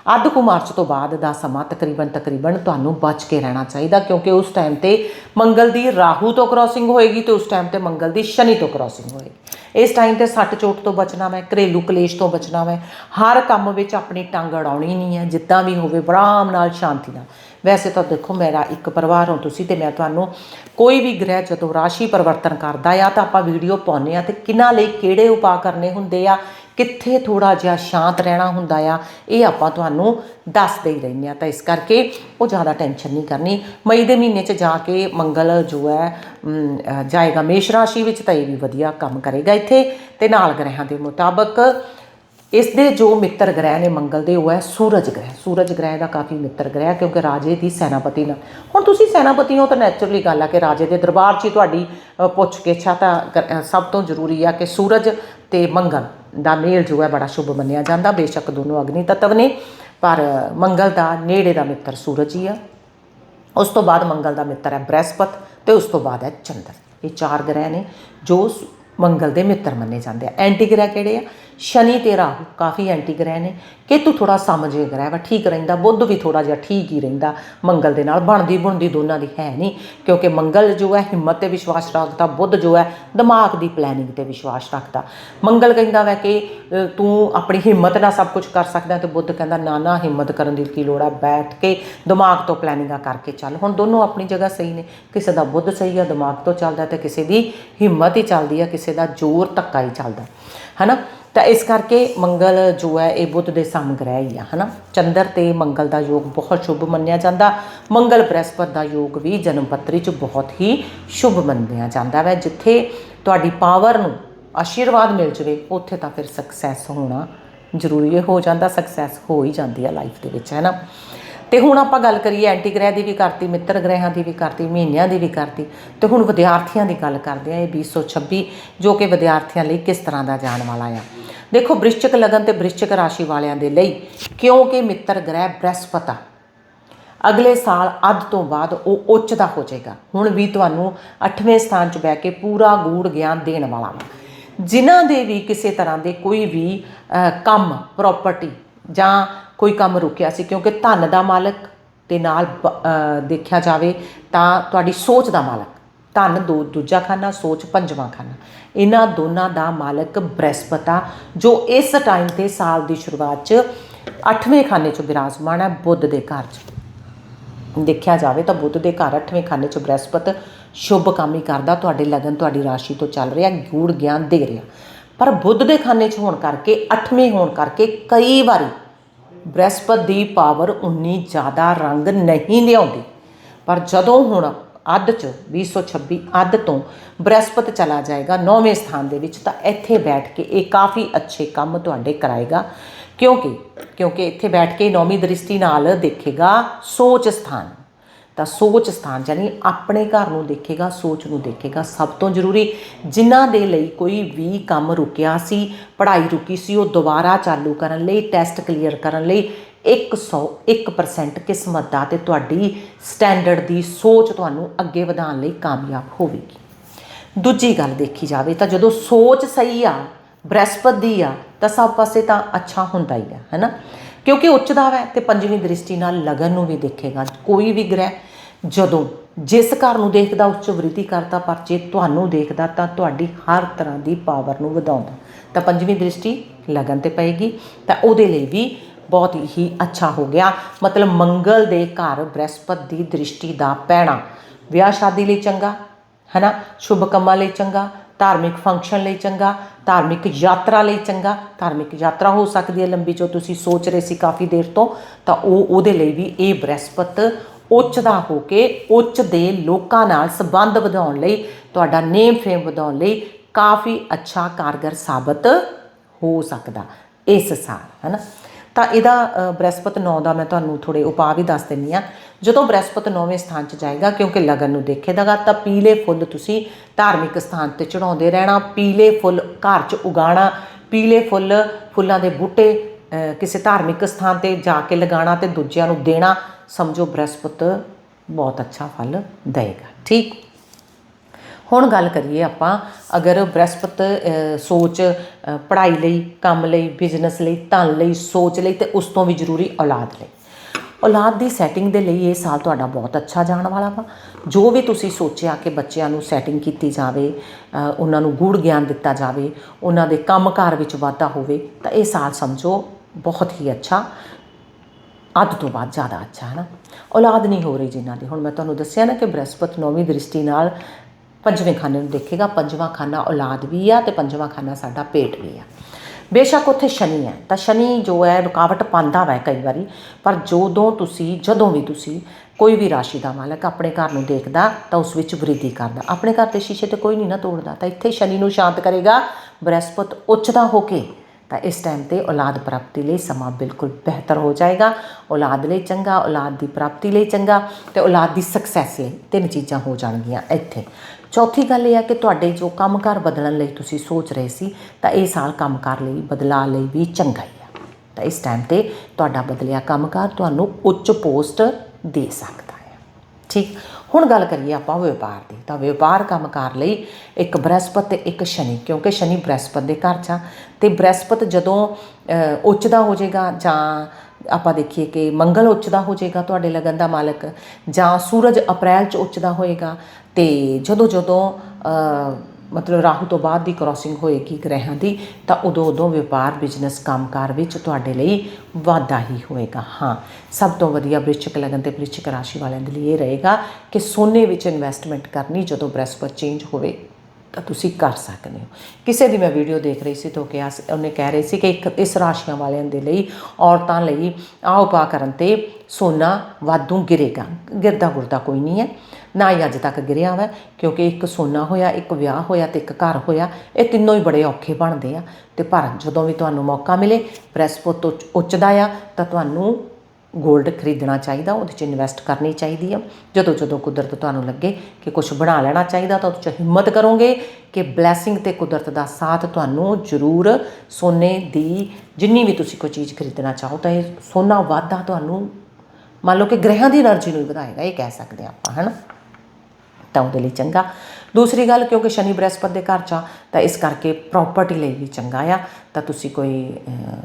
ਅੱਧ ਕੁ ਮਾਰਚ ਤੋਂ ਬਾਅਦ ਦਾ ਸਮਾਂ ਤਕਰੀਬਨ ਤਕਰੀਬਨ ਤੁਹਾਨੂੰ ਬਚ ਕੇ ਰਹਿਣਾ ਚਾਹੀਦਾ, ਕਿਉਂਕਿ ਉਸ ਟਾਈਮ ਤੇ ਮੰਗਲ ਦੀ ਰਾਹੂ ਤੋਂ ਕ੍ਰਾਸਿੰਗ ਹੋਏਗੀ ਤੇ ਉਸ ਟਾਈਮ ਤੇ ਮੰਗਲ ਦੀ ਸ਼ਨੀ ਤੋਂ ਕ੍ਰਾਸਿੰਗ ਹੋਏਗੀ। ਇਸ ਟਾਈਮ ਤੇ ਸੱਟ ਚੋਟ ਤੋਂ ਬਚਣਾ ਮੈਂ ਘਰੇਲੂ ਕਲੇਸ਼ ਤੋਂ ਬਚਣਾ ਮੈਂ ਹਰ ਕੰਮ ਵਿੱਚ ਆਪਣੀ ਟੰਗ ਅੜਾਉਣੀ ਨਹੀਂ ਹੈ, ਜਿੱਦਾਂ ਵੀ ਹੋਵੇ ਆਰਾਮ ਨਾਲ ਸ਼ਾਂਤੀ ਨਾਲ। ਵੈਸੇ ਤਾਂ ਦੇਖੋ ਮੇਰਾ ਇੱਕ ਪਰਿਵਾਰ ਹੋ ਤੁਸੀਂ ਤੇ ਮੈਂ ਤੁਹਾਨੂੰ ਕੋਈ ਵੀ ਗ੍ਰਹਿ ਜਦੋਂ ਰਾਸ਼ੀ ਪਰਿਵਰਤਨ ਕਰਦਾ ਆ ਤਾਂ ਆਪਾਂ ਵੀਡੀਓ ਪਾਉਂਦੇ ਆ ਤੇ ਕਿਹਨਾਂ ਲਈ ਕਿਹੜੇ ਉਪਾਅ ਕਰਨੇ ਹੁੰਦੇ ਆ ਕਿੱਥੇ ਥੋੜਾ ਜਿਹਾ ਸ਼ਾਂਤ ਰਹਿਣਾ ਹੁੰਦਾ ਆ, ਇਹ ਆਪਾਂ ਤੁਹਾਨੂੰ ਦੱਸਦੇ ਹੀ ਰਹਿੰਦੇ ਆ ਤਾਂ ਇਸ ਕਰਕੇ ਉਹ ਜ਼ਿਆਦਾ ਟੈਨਸ਼ਨ ਨਹੀਂ ਕਰਨੀ। ਮਈ ਦੇ ਮਹੀਨੇ 'ਚ ਜਾ ਕੇ ਮੰਗਲ ਜੋ ਹੈ ਜਾਏਗਾ ਮੇਸ਼ ਰਾਸ਼ੀ ਵਿੱਚ, ਤਾਂ ਇਹ ਵੀ ਵਧੀਆ ਕੰਮ ਕਰੇਗਾ ਇੱਥੇ। ਤੇ ਨਾਲ ਗ੍ਰਹਿਾਂ ਦੇ ਮੁਤਾਬਕ ਇਸ ਦੇ ਜੋ ਮਿੱਤਰ ਗ੍ਰਹਿ ਨੇ ਮੰਗਲ ਦੇ, ਉਹ ਹੈ ਸੂਰਜ ਗ੍ਰਹਿ। ਸੂਰਜ ਗ੍ਰਹਿ ਦਾ ਕਾਫੀ ਮਿੱਤਰ ਗ੍ਰਹਿ, ਕਿਉਂਕਿ ਰਾਜੇ ਦੀ ਸੈਨਾਪਤੀ ਨਾਲ। ਹੁਣ ਤੁਸੀਂ ਸੈਨਾਪਤੀ ਹੋ ਤਾਂ ਨੈਚੁਰਲੀ ਗੱਲ ਆ ਕਿ ਰਾਜੇ ਦੇ ਦਰਬਾਰ 'ਚ ਹੀ ਤੁਹਾਡੀ ਪੁੱਛ ਕੇ ਤਾਂ ਕ- ਸਭ ਤੋਂ ਜ਼ਰੂਰੀ ਆ ਕਿ ਸੂਰਜ ਤੇ ਮੰਗਲ ਦਾ ਮੇਲ ਜੋ ਹੈ ਬੜਾ ਸ਼ੁਭ ਮੰਨਿਆ ਜਾਂਦਾ। ਬੇਸ਼ੱਕ ਦੋਨੋਂ ਅਗਨੀ ਤੱਤਵ ਨੇ, ਪਰ ਮੰਗਲ ਦਾ ਨੇੜੇ ਦਾ ਮਿੱਤਰ ਸੂਰਜ ਹੀ ਆ। ਉਸ ਤੋਂ ਬਾਅਦ ਮੰਗਲ ਦਾ ਮਿੱਤਰ ਹੈ ਬ੍ਰਹਿਸਪਤ ਤੇ ਉਸ ਤੋਂ ਬਾਅਦ ਹੈ ਚੰਦਰ। ਇਹ ਚਾਰ ਗ੍ਰਹਿ ਨੇ ਜੋ ਮੰਗਲ ਦੇ ਮਿੱਤਰ ਮੰਨੇ ਜਾਂਦੇ ਆ। ਐਂਟੀ ਗ੍ਰਹਿ ਕਿਹੜੇ ਆ? ਸ਼ਨੀ ਤੇ ਕਾਫੀ ਐਂਟੀ ਗ੍ਰਹਿ ਨੇ। ਕੇਤੂ ਥੋੜਾ ਸਮਝੇ ਗ੍ਰਹਿ ਵਾ, ਠੀਕ ਰਹਿੰਦਾ, ਬੁੱਧ ਵੀ ਥੋੜਾ ਜਿਹਾ ਠੀਕ ਹੀ ਰਹਿੰਦਾ। ਮੰਗਲ ਦੇ ਨਾਲ ਬਣਦੀ ਬਣਦੀ ਦੋਨਾਂ ਦੀ ਹੈ ਨਹੀਂ, ਕਿਉਂਕਿ ਮੰਗਲ ਜੋ ਹੈ ਹਿੰਮਤ ਤੇ ਵਿਸ਼ਵਾਸ ਰੱਖਦਾ, ਬੁੱਧ ਜੋ ਹੈ ਦਿਮਾਗ ਦੀ ਪਲੈਨਿੰਗ ਤੇ ਵਿਸ਼ਵਾਸ ਰੱਖਦਾ। ਮੰਗਲ ਕਹਿੰਦਾ ਵੈ ਕਿ ਤੂੰ ਆਪਣੀ ਹਿੰਮਤ ਨਾਲ ਸਭ ਕੁਝ ਕਰ ਸਕਦਾ ਤੇ ਬੁੱਧ ਕਹਿੰਦਾ, ਨਾ ਨਾ, ਹਿੰਮਤ ਕਰਨ ਦੀ ਕੀ ਲੋੜ ਆ, ਬੈਠ ਕੇ ਦਿਮਾਗ ਤੋਂ ਪਲੈਨਿੰਗਾਂ ਕਰਕੇ ਚੱਲ। ਹੁਣ ਦੋਨੋਂ ਆਪਣੀ ਜਗ੍ਹਾ ਸਹੀ ਨੇ, ਕਿਸੇ ਦਾ ਬੁੱਧ ਸਹੀ ਆ, ਦਿਮਾਗ ਤੋਂ ਚੱਲਦਾ ਤੇ ਕਿਸੇ ਦੀ ਹਿੰਮਤ ਹੀ ਚੱਲਦੀ ਆ, ਕਿਸੇ ਦਾ ਜ਼ੋਰ ਧੱਕਾ ਹੀ ਚੱਲਦਾ। ਹਨਾ? ਤਾਂ ਇਸ ਕਰਕੇ ਮੰਗਲ ਜੋ ਹੈ ਇਹ ਬੁੱਧ ਦੇ ਸਮ ਗ੍ਰਹਿ ਹੀ ਆ ਹਨਾ? ਚੰਦਰ ਤੇ ਮੰਗਲ ਦਾ ਯੋਗ ਬਹੁਤ ਸ਼ੁਭ ਮੰਨਿਆ ਜਾਂਦਾ। ਮੰਗਲ ਬ੍ਰਹਿਸਪਤ ਦਾ ਯੋਗ ਵੀ ਜਨਮ ਪੱਤਰੀ 'ਚ ਬਹੁਤ ਹੀ ਸ਼ੁਭ ਮੰਨਿਆ ਜਾਂਦਾ ਹੈ ਜਿੱਥੇ ਤੁਹਾਡੀ ਪਾਵਰ ਨੂੰ ਆਸ਼ੀਰਵਾਦ ਮਿਲ ਜਵੇ, ਉੱਥੇ ਤਾਂ ਫਿਰ ਸਕਸੈਸ ਹੋਣਾ ਜ਼ਰੂਰੀ ਹੋ ਜਾਂਦਾ ਸਕਸੈਸ ਹੋ ਹੀ ਜਾਂਦੀ ਹੈ ਲਾਈਫ ਦੇ ਵਿੱਚ ਹੈ ਨਾ ਤੇ ਹੁਣ ਆਪਾਂ ਗੱਲ ਕਰੀਏ ਐਂਟੀ ਗ੍ਰਹਿ ਦੀ ਵੀ ਕਰਤੀ, ਮਿੱਤਰ ਗ੍ਰਹਿਾਂ ਦੀ ਵੀ ਕਰਤੀ, ਮਹੀਨਿਆਂ ਦੀ ਵੀ ਕਰਤੀ। ਤੇ ਹੁਣ ਵਿਦਿਆਰਥੀਆਂ ਦੀ ਗੱਲ ਕਰਦੇ ਆ ਇਹ 2026 ਜੋ ਕਿ ਵਿਦਿਆਰਥੀਆਂ ਲਈ ਕਿਸ ਤਰ੍ਹਾਂ ਦਾ ਜਾਣ ਵਾਲਾ ਆ। ਦੇਖੋ ਬ੍ਰਿਸ਼ਚਕ ਲਗਨ ਤੇ ਬ੍ਰਿਸ਼ਚਿਕ ਰਾਸ਼ੀ ਵਾਲਿਆਂ ਦੇ ਲਈ, ਕਿਉਂਕਿ ਮਿੱਤਰ ਗ੍ਰਹਿ ਬ੍ਰਹਿਸਪਤ। ਆ ਅਗਲੇ ਸਾਲ ਅੱਧ ਤੋਂ ਬਾਅਦ ਉਹ ਉੱਚ ਦਾ ਹੋ ਜਾਏਗਾ। ਹੁਣ ਵੀ ਤੁਹਾਨੂੰ 8ਵੇਂ ਸਥਾਨ 'ਚ ਬਹਿ ਕੇ ਪੂਰਾ ਗੂੜ ਗਿਆਨ ਦੇਣ ਵਾਲਾ ਵਾ। ਜਿਨ੍ਹਾਂ ਦੇ ਵੀ ਕਿਸੇ ਤਰ੍ਹਾਂ ਦੇ ਕੋਈ ਵੀ ਕੰਮ ਪ੍ਰਾਪਰਟੀ ਜਾਂ ਕੋਈ ਕੰਮ ਰੁਕਿਆ ਸੀ, ਕਿਉਂਕਿ ਧਨ ਦਾ ਮਾਲਕ ਤੇ ਨਾਲ ਬ- ਦੇਖਿਆ ਜਾਵੇ ਤਾਂ ਤੁਹਾਡੀ ਸੋਚ ਦਾ ਮਾਲਕ। ਧਨ ਦੋ, ਦੂਜਾ ਖਾਨਾ, ਸੋਚ ਪੰਜਵਾਂ ਖਾਨਾ। ਇਹਨਾਂ ਦੋਨਾਂ ਦਾ ਮਾਲਕ ਬ੍ਰਹਿਸਪਤਾ, ਜੋ ਇਸ ਟਾਈਮ ਤੇ ਸਾਲ ਦੀ ਸ਼ੁਰੂਆਤ 'ਚ 8ਵੇਂ ਖਾਨੇ 'ਚ ਬਿਰਾਜਮਾਨ ਹੈ, ਬੁੱਧ ਦੇ ਘਰ 'ਚ। ਦੇਖਿਆ ਜਾਵੇ ਤਾਂ ਬੁੱਧ ਦੇ ਘਰ 8ਵੇਂ ਖਾਨੇ 'ਚ ਬ੍ਰਹਿਸਪਤ ਸ਼ੁਭ ਕੰਮ ਹੀ ਕਰਦਾ, ਤੁਹਾਡੇ ਲਗਨ ਤੁਹਾਡੀ ਰਾਸ਼ੀ ਤੋਂ ਚੱਲ ਰਿਹਾ, ਗੂੜ ਗਿਆਨ ਦੇ ਰਿਹਾ। ਪਰ ਬੁੱਧ ਦੇ ਖਾਨੇ 'ਚ ਹੋਣ ਕਰਕੇ 8ਵੇਂ ਹੋਣ ਕਰਕੇ ਕਈ ਵਾਰੀ ਬ੍ਰਹਿਸਪਤ ਦੀ ਪਾਵਰ ਉਨੀ ਜ਼ਿਆਦਾ ਰੰਗ ਨਹੀਂ ਲਿਆਉਂਦੀ। ਪਰ ਜਦੋਂ ਹੁਣ ਅੱਧ ਚ 2026 ਅੱਧ ਤੋਂ ਬ੍ਰਹਿਸਪਤ ਚਲਾ ਜਾਏਗਾ 9ਵੇਂ ਸਥਾਨ ਦੇ ਵਿੱਚ, ਤਾਂ ਇੱਥੇ ਬੈਠ ਕੇ ਇਹ ਕਾਫੀ ਅੱਛੇ ਕੰਮ ਤੁਹਾਡੇ ਕਰਾਏਗਾ। ਕਿਉਂਕਿ ਕਿਉਂਕਿ ਇੱਥੇ ਬੈਠ ਕੇ ਨੌਵੀਂ ਦ੍ਰਿਸ਼ਟੀ ਨਾਲ ਦੇਖੇਗਾ ਸੋਚ ਸਥਾਨ। ਤਾਂ ਸੋਚ ਸਥਾਨ ਯਾਨੀ ਆਪਣੇ ਘਰ ਨੂੰ ਦੇਖੇਗਾ, ਸੋਚ ਨੂੰ ਦੇਖੇਗਾ ਸਭ ਤੋਂ ਜ਼ਰੂਰੀ। ਜਿਨ੍ਹਾਂ ਦੇ ਲਈ ਕੋਈ ਵੀ ਕੰਮ ਰੁਕਿਆ ਸੀ, ਪੜ੍ਹਾਈ ਰੁਕੀ ਸੀ, ਉਹ ਦੁਬਾਰਾ ਚਾਲੂ ਕਰਨ ਲਈ ਟੈਸਟ ਕਲੀਅਰ ਕਰਨ ਲਈ 101% ਕਿਸਮਤ ਦਾ ਤੇ ਤੁਹਾਡੀ ਸਟੈਂਡਰਡ ਦੀ ਸੋਚ ਤੁਹਾਨੂੰ ਅੱਗੇ ਵਧਾਉਣ ਲਈ ਕਾਮਯਾਬ ਹੋਵੇਗੀ। ਦੂਜੀ ਗੱਲ ਦੇਖੀ ਜਾਵੇ ਤਾਂ ਜਦੋਂ ਸੋਚ ਸਹੀ ਆ, ਬ੍ਰਹਿਸਪਤ ਦੀ ਆ, ਤਾਂ ਸਭ ਪਾਸੇ ਤਾਂ ਅੱਛਾ ਹੁੰਦਾ ਹੀ ਆ, ਹੈਨਾ? ਕਿਉਂਕਿ ਉੱਚ ਦਾ ਹੈ ਤੇ ਪੰਜਵੀਂ ਦ੍ਰਿਸ਼ਟੀ ਨਾਲ ਲਗਨ ਨੂੰ ਵੀ ਦੇਖੇਗਾ, ਕੋਈ ਵੀ ਗ੍ਰਹਿ ਜਦੋਂ ਜਿਸ ਘਰ ਨੂੰ ਦੇਖਦਾ, ਉੱਚ ਵ੍ਰਿਧੀ ਕਰਦਾ ਪਰ ਜੇ ਤੁਹਾਨੂੰ ਦੇਖਦਾ, ਤਾਂ ਤੁਹਾਡੀ ਹਰ ਤਰ੍ਹਾਂ ਦੀ ਪਾਵਰ ਨੂੰ ਵਧਾਉਂਦਾ। ਤਾਂ ਪੰਜਵੀਂ ਦ੍ਰਿਸ਼ਟੀ ਲਗਨ ਤੇ ਪਏਗੀ, ਤਾਂ ਉਹਦੇ ਲਈ ਵੀ ਬਹੁਤ ਹੀ ਅੱਛਾ ਹੋ ਗਿਆ। ਮਤਲਬ ਮੰਗਲ ਦੇ ਘਰ ਬ੍ਰਹਿਸਪਤ ਦੀ ਦ੍ਰਿਸ਼ਟੀ ਦਾ ਪੈਣਾ। ਵਿਆਹ ਸ਼ਾਦੀ ਲਈ ਚੰਗਾ, ਹਨਾ? ਸ਼ੁਭ ਕੰਮਾਂ ਲਈ ਚੰਗਾ, ਧਾਰਮਿਕ ਫੰਕਸ਼ਨ ਲਈ ਚੰਗਾ, ਧਾਰਮਿਕ ਯਾਤਰਾ ਲਈ ਚੰਗਾ। ਧਾਰਮਿਕ ਯਾਤਰਾ ਹੋ ਸਕਦੀ ਹੈ ਲੰਬੀ, ਜੋ ਤੁਸੀਂ ਸੋਚ ਰਹੇ ਸੀ ਕਾਫੀ ਦੇਰ ਤੋਂ। ਤਾਂ ਉਹ ਉਹਦੇ ਲਈ ਵੀ ਇਹ ਬ੍ਰਹਿਸਪਤ ਉੱਚ ਦਾ ਹੋ ਕੇ ਉੱਚ ਦੇ ਲੋਕਾਂ ਨਾਲ ਸੰਬੰਧ ਵਧਾਉਣ ਲਈ, ਤੁਹਾਡਾ ਨੇਮ ਫਰੇਮ ਵਧਾਉਣ ਲਈ ਕਾਫੀ ਅੱਛਾ ਕਾਰਗਰ ਸਾਬਤ ਹੋ ਸਕਦਾ ਇਸ ਸਾਲ ਹੈ ਨਾ ਤਾਂ ਇਹਦਾ ਬ੍ਰਹਿਸਪਤ 9 ਦਾ ਮੈਂ ਤੁਹਾਨੂੰ ਥੋੜੇ ਉਪਾਅ ਵੀ ਦੱਸ ਦਿੰਨੀ ਆ ਜਦੋਂ ਬ੍ਰਹਿਸਪਤ 9ਵੇਂ ਸਥਾਨ 'ਚ ਜਾਏਗਾ, ਕਿਉਂਕਿ ਲਗਨ ਨੂੰ ਦੇਖੇਦਾਗਾ ਤਾਂ ਪੀਲੇ ਫੁੱਲ ਤੁਸੀਂ ਧਾਰਮਿਕ ਸਥਾਨ ਤੇ ਚੜਾਉਂਦੇ ਰਹਿਣਾ, ਪੀਲੇ ਫੁੱਲ ਘਰ 'ਚ ਉਗਾਣਾ ਪੀਲੇ ਫੁੱਲ, ਫੁੱਲਾਂ ਦੇ ਬੂਟੇ ਕਿਸੇ ਧਾਰਮਿਕ ਸਥਾਨ ਤੇ ਜਾ ਕੇ ਲਗਾਉਣਾ ਤੇ ਦੂਜਿਆਂ ਨੂੰ ਦੇਣਾ, ਸਮਝੋ ਬ੍ਰਹਿਸਪਤ ਬਹੁਤ ਅੱਛਾ ਫਲ ਦੇਗਾ ਠੀਕ? ਹੁਣ ਗੱਲ ਕਰੀਏ ਆਪਾਂ, ਅਗਰ ਬ੍ਰਹਿਸਪਤ ਸੋਚ ਪੜ੍ਹਾਈ ਲਈ, ਕੰਮ ਲਈ ਬਿਜ਼ਨਸ ਲਈ, ਧਨ ਲਈ, ਸੋਚ ਲਈ ਤੇ ਉਸ ਤੋਂ ਵੀ ਜ਼ਰੂਰੀ ਔਲਾਦ ਲਈ। ਔਲਾਦ ਦੀ ਸੈਟਿੰਗ ਦੇ ਲਈ ਇਹ ਸਾਲ ਤੁਹਾਡਾ ਬਹੁਤ ਅੱਛਾ ਜਾਣ ਵਾਲਾ ਵਾ। ਜੋ ਵੀ ਤੁਸੀਂ ਸੋਚਿਆ ਕਿ ਬੱਚਿਆਂ ਨੂੰ ਸੈਟਿੰਗ ਕੀਤੀ ਜਾਵੇ ਉਹਨਾਂ ਨੂੰ ਗੂੜ ਗਿਆਨ ਦਿੱਤਾ ਜਾਵੇ, ਉਹਨਾਂ ਦੇ ਕੰਮਕਾਰ ਵਿੱਚ ਵਾਧਾ ਹੋਵੇ, ਤਾਂ ਇਹ ਸਾਲ ਸਮਝੋ ਬਹੁਤ ਹੀ ਅੱਛਾ, ਅੱਧ ਤੋਂ ਬਾਅਦ ਜ਼ਿਆਦਾ ਅੱਛਾ ਹੈ ਨਾ। ਔਲਾਦ ਨਹੀਂ ਹੋ ਰਹੀ ਜਿਨ੍ਹਾਂ ਦੀ। ਹੁਣ ਮੈਂ ਤੁਹਾਨੂੰ ਦੱਸਿਆ ਨਾ ਕਿ ਬ੍ਰਹਿਸਪਤ ਨੌਵੀਂ ਦ੍ਰਿਸ਼ਟੀ ਨਾਲ ਪੰਜਵੇਂ ਖਾਨੇ ਨੂੰ ਦੇਖੇਗਾ, ਪੰਜਵਾਂ ਖਾਨਾ ਔਲਾਦ ਵੀ ਆ ਤੇ ਪੰਜਵਾਂ ਖਾਨਾ ਸਾਡਾ ਪੇਟ ਵੀ ਆ। ਬੇਸ਼ੱਕ ਉੱਥੇ ਸ਼ਨੀ ਹੈ, ਤਾਂ ਸ਼ਨੀ ਜੋ ਹੈ ਰੁਕਾਵਟ ਪਾਉਂਦਾ ਵਾ ਕਈ ਵਾਰੀ, ਪਰ ਜਦੋਂ ਤੁਸੀਂ, ਜਦੋਂ ਵੀ ਤੁਸੀਂ ਕੋਈ ਵੀ ਰਾਸ਼ੀ ਦਾ ਮਾਲਕ ਆਪਣੇ ਘਰ ਨੂੰ ਦੇਖਦਾ, ਤਾਂ ਉਸ ਵਿੱਚ ਵ੍ਰਿਧੀ ਕਰਦਾ। ਆਪਣੇ ਘਰ ਦੇ ਸ਼ੀਸ਼ੇ ਤੇ ਕੋਈ ਨਹੀਂ ਨਾ ਤੋੜਦਾ, ਤਾਂ ਇੱਥੇ ਸ਼ਨੀ ਨੂੰ ਸ਼ਾਂਤ ਕਰੇਗਾ, ਬ੍ਰਹਿਸਪਤ ਉੱਚਦਾ ਹੋ ਕੇ, ਤਾਂ ਇਸ ਟਾਈਮ ਤੇ ਔਲਾਦ ਪ੍ਰਾਪਤੀ ਲਈ ਸਮਾਂ ਬਿਲਕੁਲ ਬਿਹਤਰ ਹੋ ਜਾਏਗਾ। ਔਲਾਦ ਲਈ ਚੰਗਾ, ਔਲਾਦ ਦੀ ਪ੍ਰਾਪਤੀ ਲਈ ਚੰਗਾ ਤੇ ਔਲਾਦ ਦੀ ਸਕਸੈਸ ਲਈ ਤਿੰਨ ਚੀਜ਼ਾਂ ਹੋ ਜਾਣਗੀਆਂ ਇੱਥੇ। ਚੌਥੀ ਗੱਲ ਇਹ ਆ ਕਿ ਤੁਹਾਡੇ ਜੋ ਕੰਮਕਾਰ ਬਦਲਣ ਲਈ ਤੁਸੀਂ ਸੋਚ ਰਹੇ ਸੀ, ਤਾਂ ਇਹ ਸਾਲ ਕੰਮਕਾਰ ਲਈ ਬਦਲਾਅ ਲਈ ਵੀ ਚੰਗਾ ਹੀ ਆ। ਤਾਂ ਇਸ ਟਾਈਮ ਤੇ ਤੁਹਾਡਾ ਬਦਲਿਆ ਕੰਮਕਾਰ ਤੁਹਾਨੂੰ ਉੱਚ ਪੋਸਟ ਦੇ ਸਕਦਾ ਹੈ। ਠੀਕ? ਹੁਣ ਗੱਲ ਕਰੀਏ ਆਪਾਂ ਵਪਾਰ ਦੀ। ਤਾਂ ਵਪਾਰ ਕੰਮਕਾਰ ਲਈ ਇੱਕ ਬ੍ਰਹਿਸਪਤ ਤੇ ਇੱਕ ਸ਼ਨੀ, ਕਿਉਂਕਿ ਸ਼ਨੀ ਬ੍ਰਹਿਸਪਤ ਦੇ ਘਰ 'ਚ ਆ। ਤੇ ਬ੍ਰਹਿਸਪਤ ਜਦੋਂ ਉੱਚ ਦਾ ਹੋ ਜਾਏਗਾ ਜਾਂ ਆਪਾਂ ਦੇਖੀਏ ਕਿ ਮੰਗਲ ਉੱਚਦਾ ਹੋ ਜਾਏਗਾ ਤੁਹਾਡੇ ਲਗਨ ਦਾ ਮਾਲਕ, ਜਾਂ ਸੂਰਜ ਅਪ੍ਰੈਲ 'ਚ ਉੱਚਦਾ ਹੋਏਗਾ, ਤੇ ਜਦੋਂ ਜਦੋਂ ਮਤਲਬ ਰਾਹੂ ਤੋਂ ਬਾਅਦ ਦੀ ਕ੍ਰਾਸਿੰਗ ਹੋਏਗੀ ਗ੍ਰਹਿਾਂ ਦੀ, ਤਾਂ ਉਦੋਂ ਉਦੋਂ ਵਪਾਰ ਬਿਜ਼ਨਸ ਕੰਮਕਾਰ ਵਿੱਚ ਤੁਹਾਡੇ ਲਈ ਵਾਧਾ ਹੀ ਹੋਏਗਾ। ਹਾਂ, ਸਭ ਤੋਂ ਵਧੀਆ ਬ੍ਰਿਸ਼ਚਿਕ ਲਗਨ ਤੇ ਬ੍ਰਿਸ਼ਚਿਕ ਰਾਸ਼ੀ ਵਾਲਿਆਂ ਦੇ ਲਈ ਇਹ ਰਹੇਗਾ ਕਿ ਸੋਨੇ ਵਿੱਚ ਇਨਵੈਸਟਮੈਂਟ ਕਰਨੀ ਜਦੋਂ ਬ੍ਰਹਿਸਪਤ ਚੇਂਜ ਹੋਵੇ। ਤਾਂ ਤੁਸੀਂ ਕਰ ਸਕਦੇ ਹੋ। ਕਿਸੇ ਦੀ ਮੈਂ ਵੀਡੀਓ ਦੇਖ ਰਹੀ ਸੀ ਤਾਂ ਕਿ ਸੀ ਉਹਨੇ ਕਹਿ ਰਹੀ ਸੀ ਕਿ ਇੱਕ ਇਸ ਰਾਸ਼ੀਆਂ ਵਾਲਿਆਂ ਦੇ ਲਈ, ਔਰਤਾਂ ਲਈ ਆਹ ਉਪਾਅ ਕਰਨ ਤੇ ਸੋਨਾ ਵਾਧੂ ਗਿਰੇਗਾ। ਗਿਰਦਾ ਗੁਰਦਾ ਕੋਈ ਨਹੀਂ ਹੈ। ਨਾ ਹੀ ਅੱਜ ਤੱਕ ਗਿਰਿਆ ਵਾ ਕਿਉਂਕਿ ਇੱਕ ਸੋਨਾ ਹੋਇਆ, ਇੱਕ ਵਿਆਹ ਹੋਇਆ ਤੇ ਇੱਕ ਘਰ ਹੋਇਆ, ਇਹ ਤਿੰਨੋਂ ਹੀ ਬੜੇ ਔਖੇ ਬਣਦੇ ਆ। ਤੇ ਪਰ ਜਦੋਂ ਵੀ ਤੁਹਾਨੂੰ ਮੌਕਾ ਮਿਲੇ ਬ੍ਰਹਿਸਪਤ ਉੱਚ- ਉੱਚਦਾ ਆ, ਤਾਂ ਤੁਹਾਨੂੰ ਗੋਲਡ ਖਰੀਦਣਾ ਚਾਹੀਦਾ, ਉਹਦੇ 'ਚ ਇਨਵੈਸਟ ਕਰਨੀ ਚਾਹੀਦੀ ਆ। ਜਦੋਂ ਜਦੋਂ ਕੁਦਰਤ ਤੁਹਾਨੂੰ ਲੱਗੇ ਕਿ ਕੁਝ ਬਣਾ ਲੈਣਾ ਚਾਹੀਦਾ, ਤਾਂ ਉਹਦੇ 'ਚ ਹਿੰਮਤ ਕਰੋਗੇ ਕਿ ਬਲੇਸਿੰਗ ਤੇ ਕੁਦਰਤ ਦਾ ਸਾਥ ਤੁਹਾਨੂੰ ਜ਼ਰੂਰ ਸੋਨੇ ਦੀ, ਜਿੰਨੀ ਵੀ ਤੁਸੀਂ ਕੋਈ ਚੀਜ਼ ਖਰੀਦਣਾ ਚਾਹੋ, ਤਾਂ ਇਹ ਸੋਨਾ ਵਾਧਾ ਤੁਹਾਨੂੰ, ਮੰਨ ਲਓ ਕਿ ਗ੍ਰਹਿਾਂ ਦੀ એનર્ਜੀ ਨੂੰ ਵਧਾਏਗਾ, ਇਹ ਕਹਿ ਸਕਦੇ ਆਪਾਂ, ਹਨਾ? ਤਾਂ ਉਹਦੇ ਲਈ ਚੰਗਾ। ਦੂਸਰੀ ਗੱਲ, ਕਿਉਂਕਿ ਸ਼ਨੀ ਬ੍ਰਹਿਸਪਤ ਦੇ ਘਰ ਚ ਆ, ਤਾਂ ਇਸ ਕਰਕੇ ਪ੍ਰਾਪਰਟੀ ਲਈ ਵੀ ਚੰਗਾ ਆ। ਤਾਂ ਤੁਸੀਂ ਕੋਈ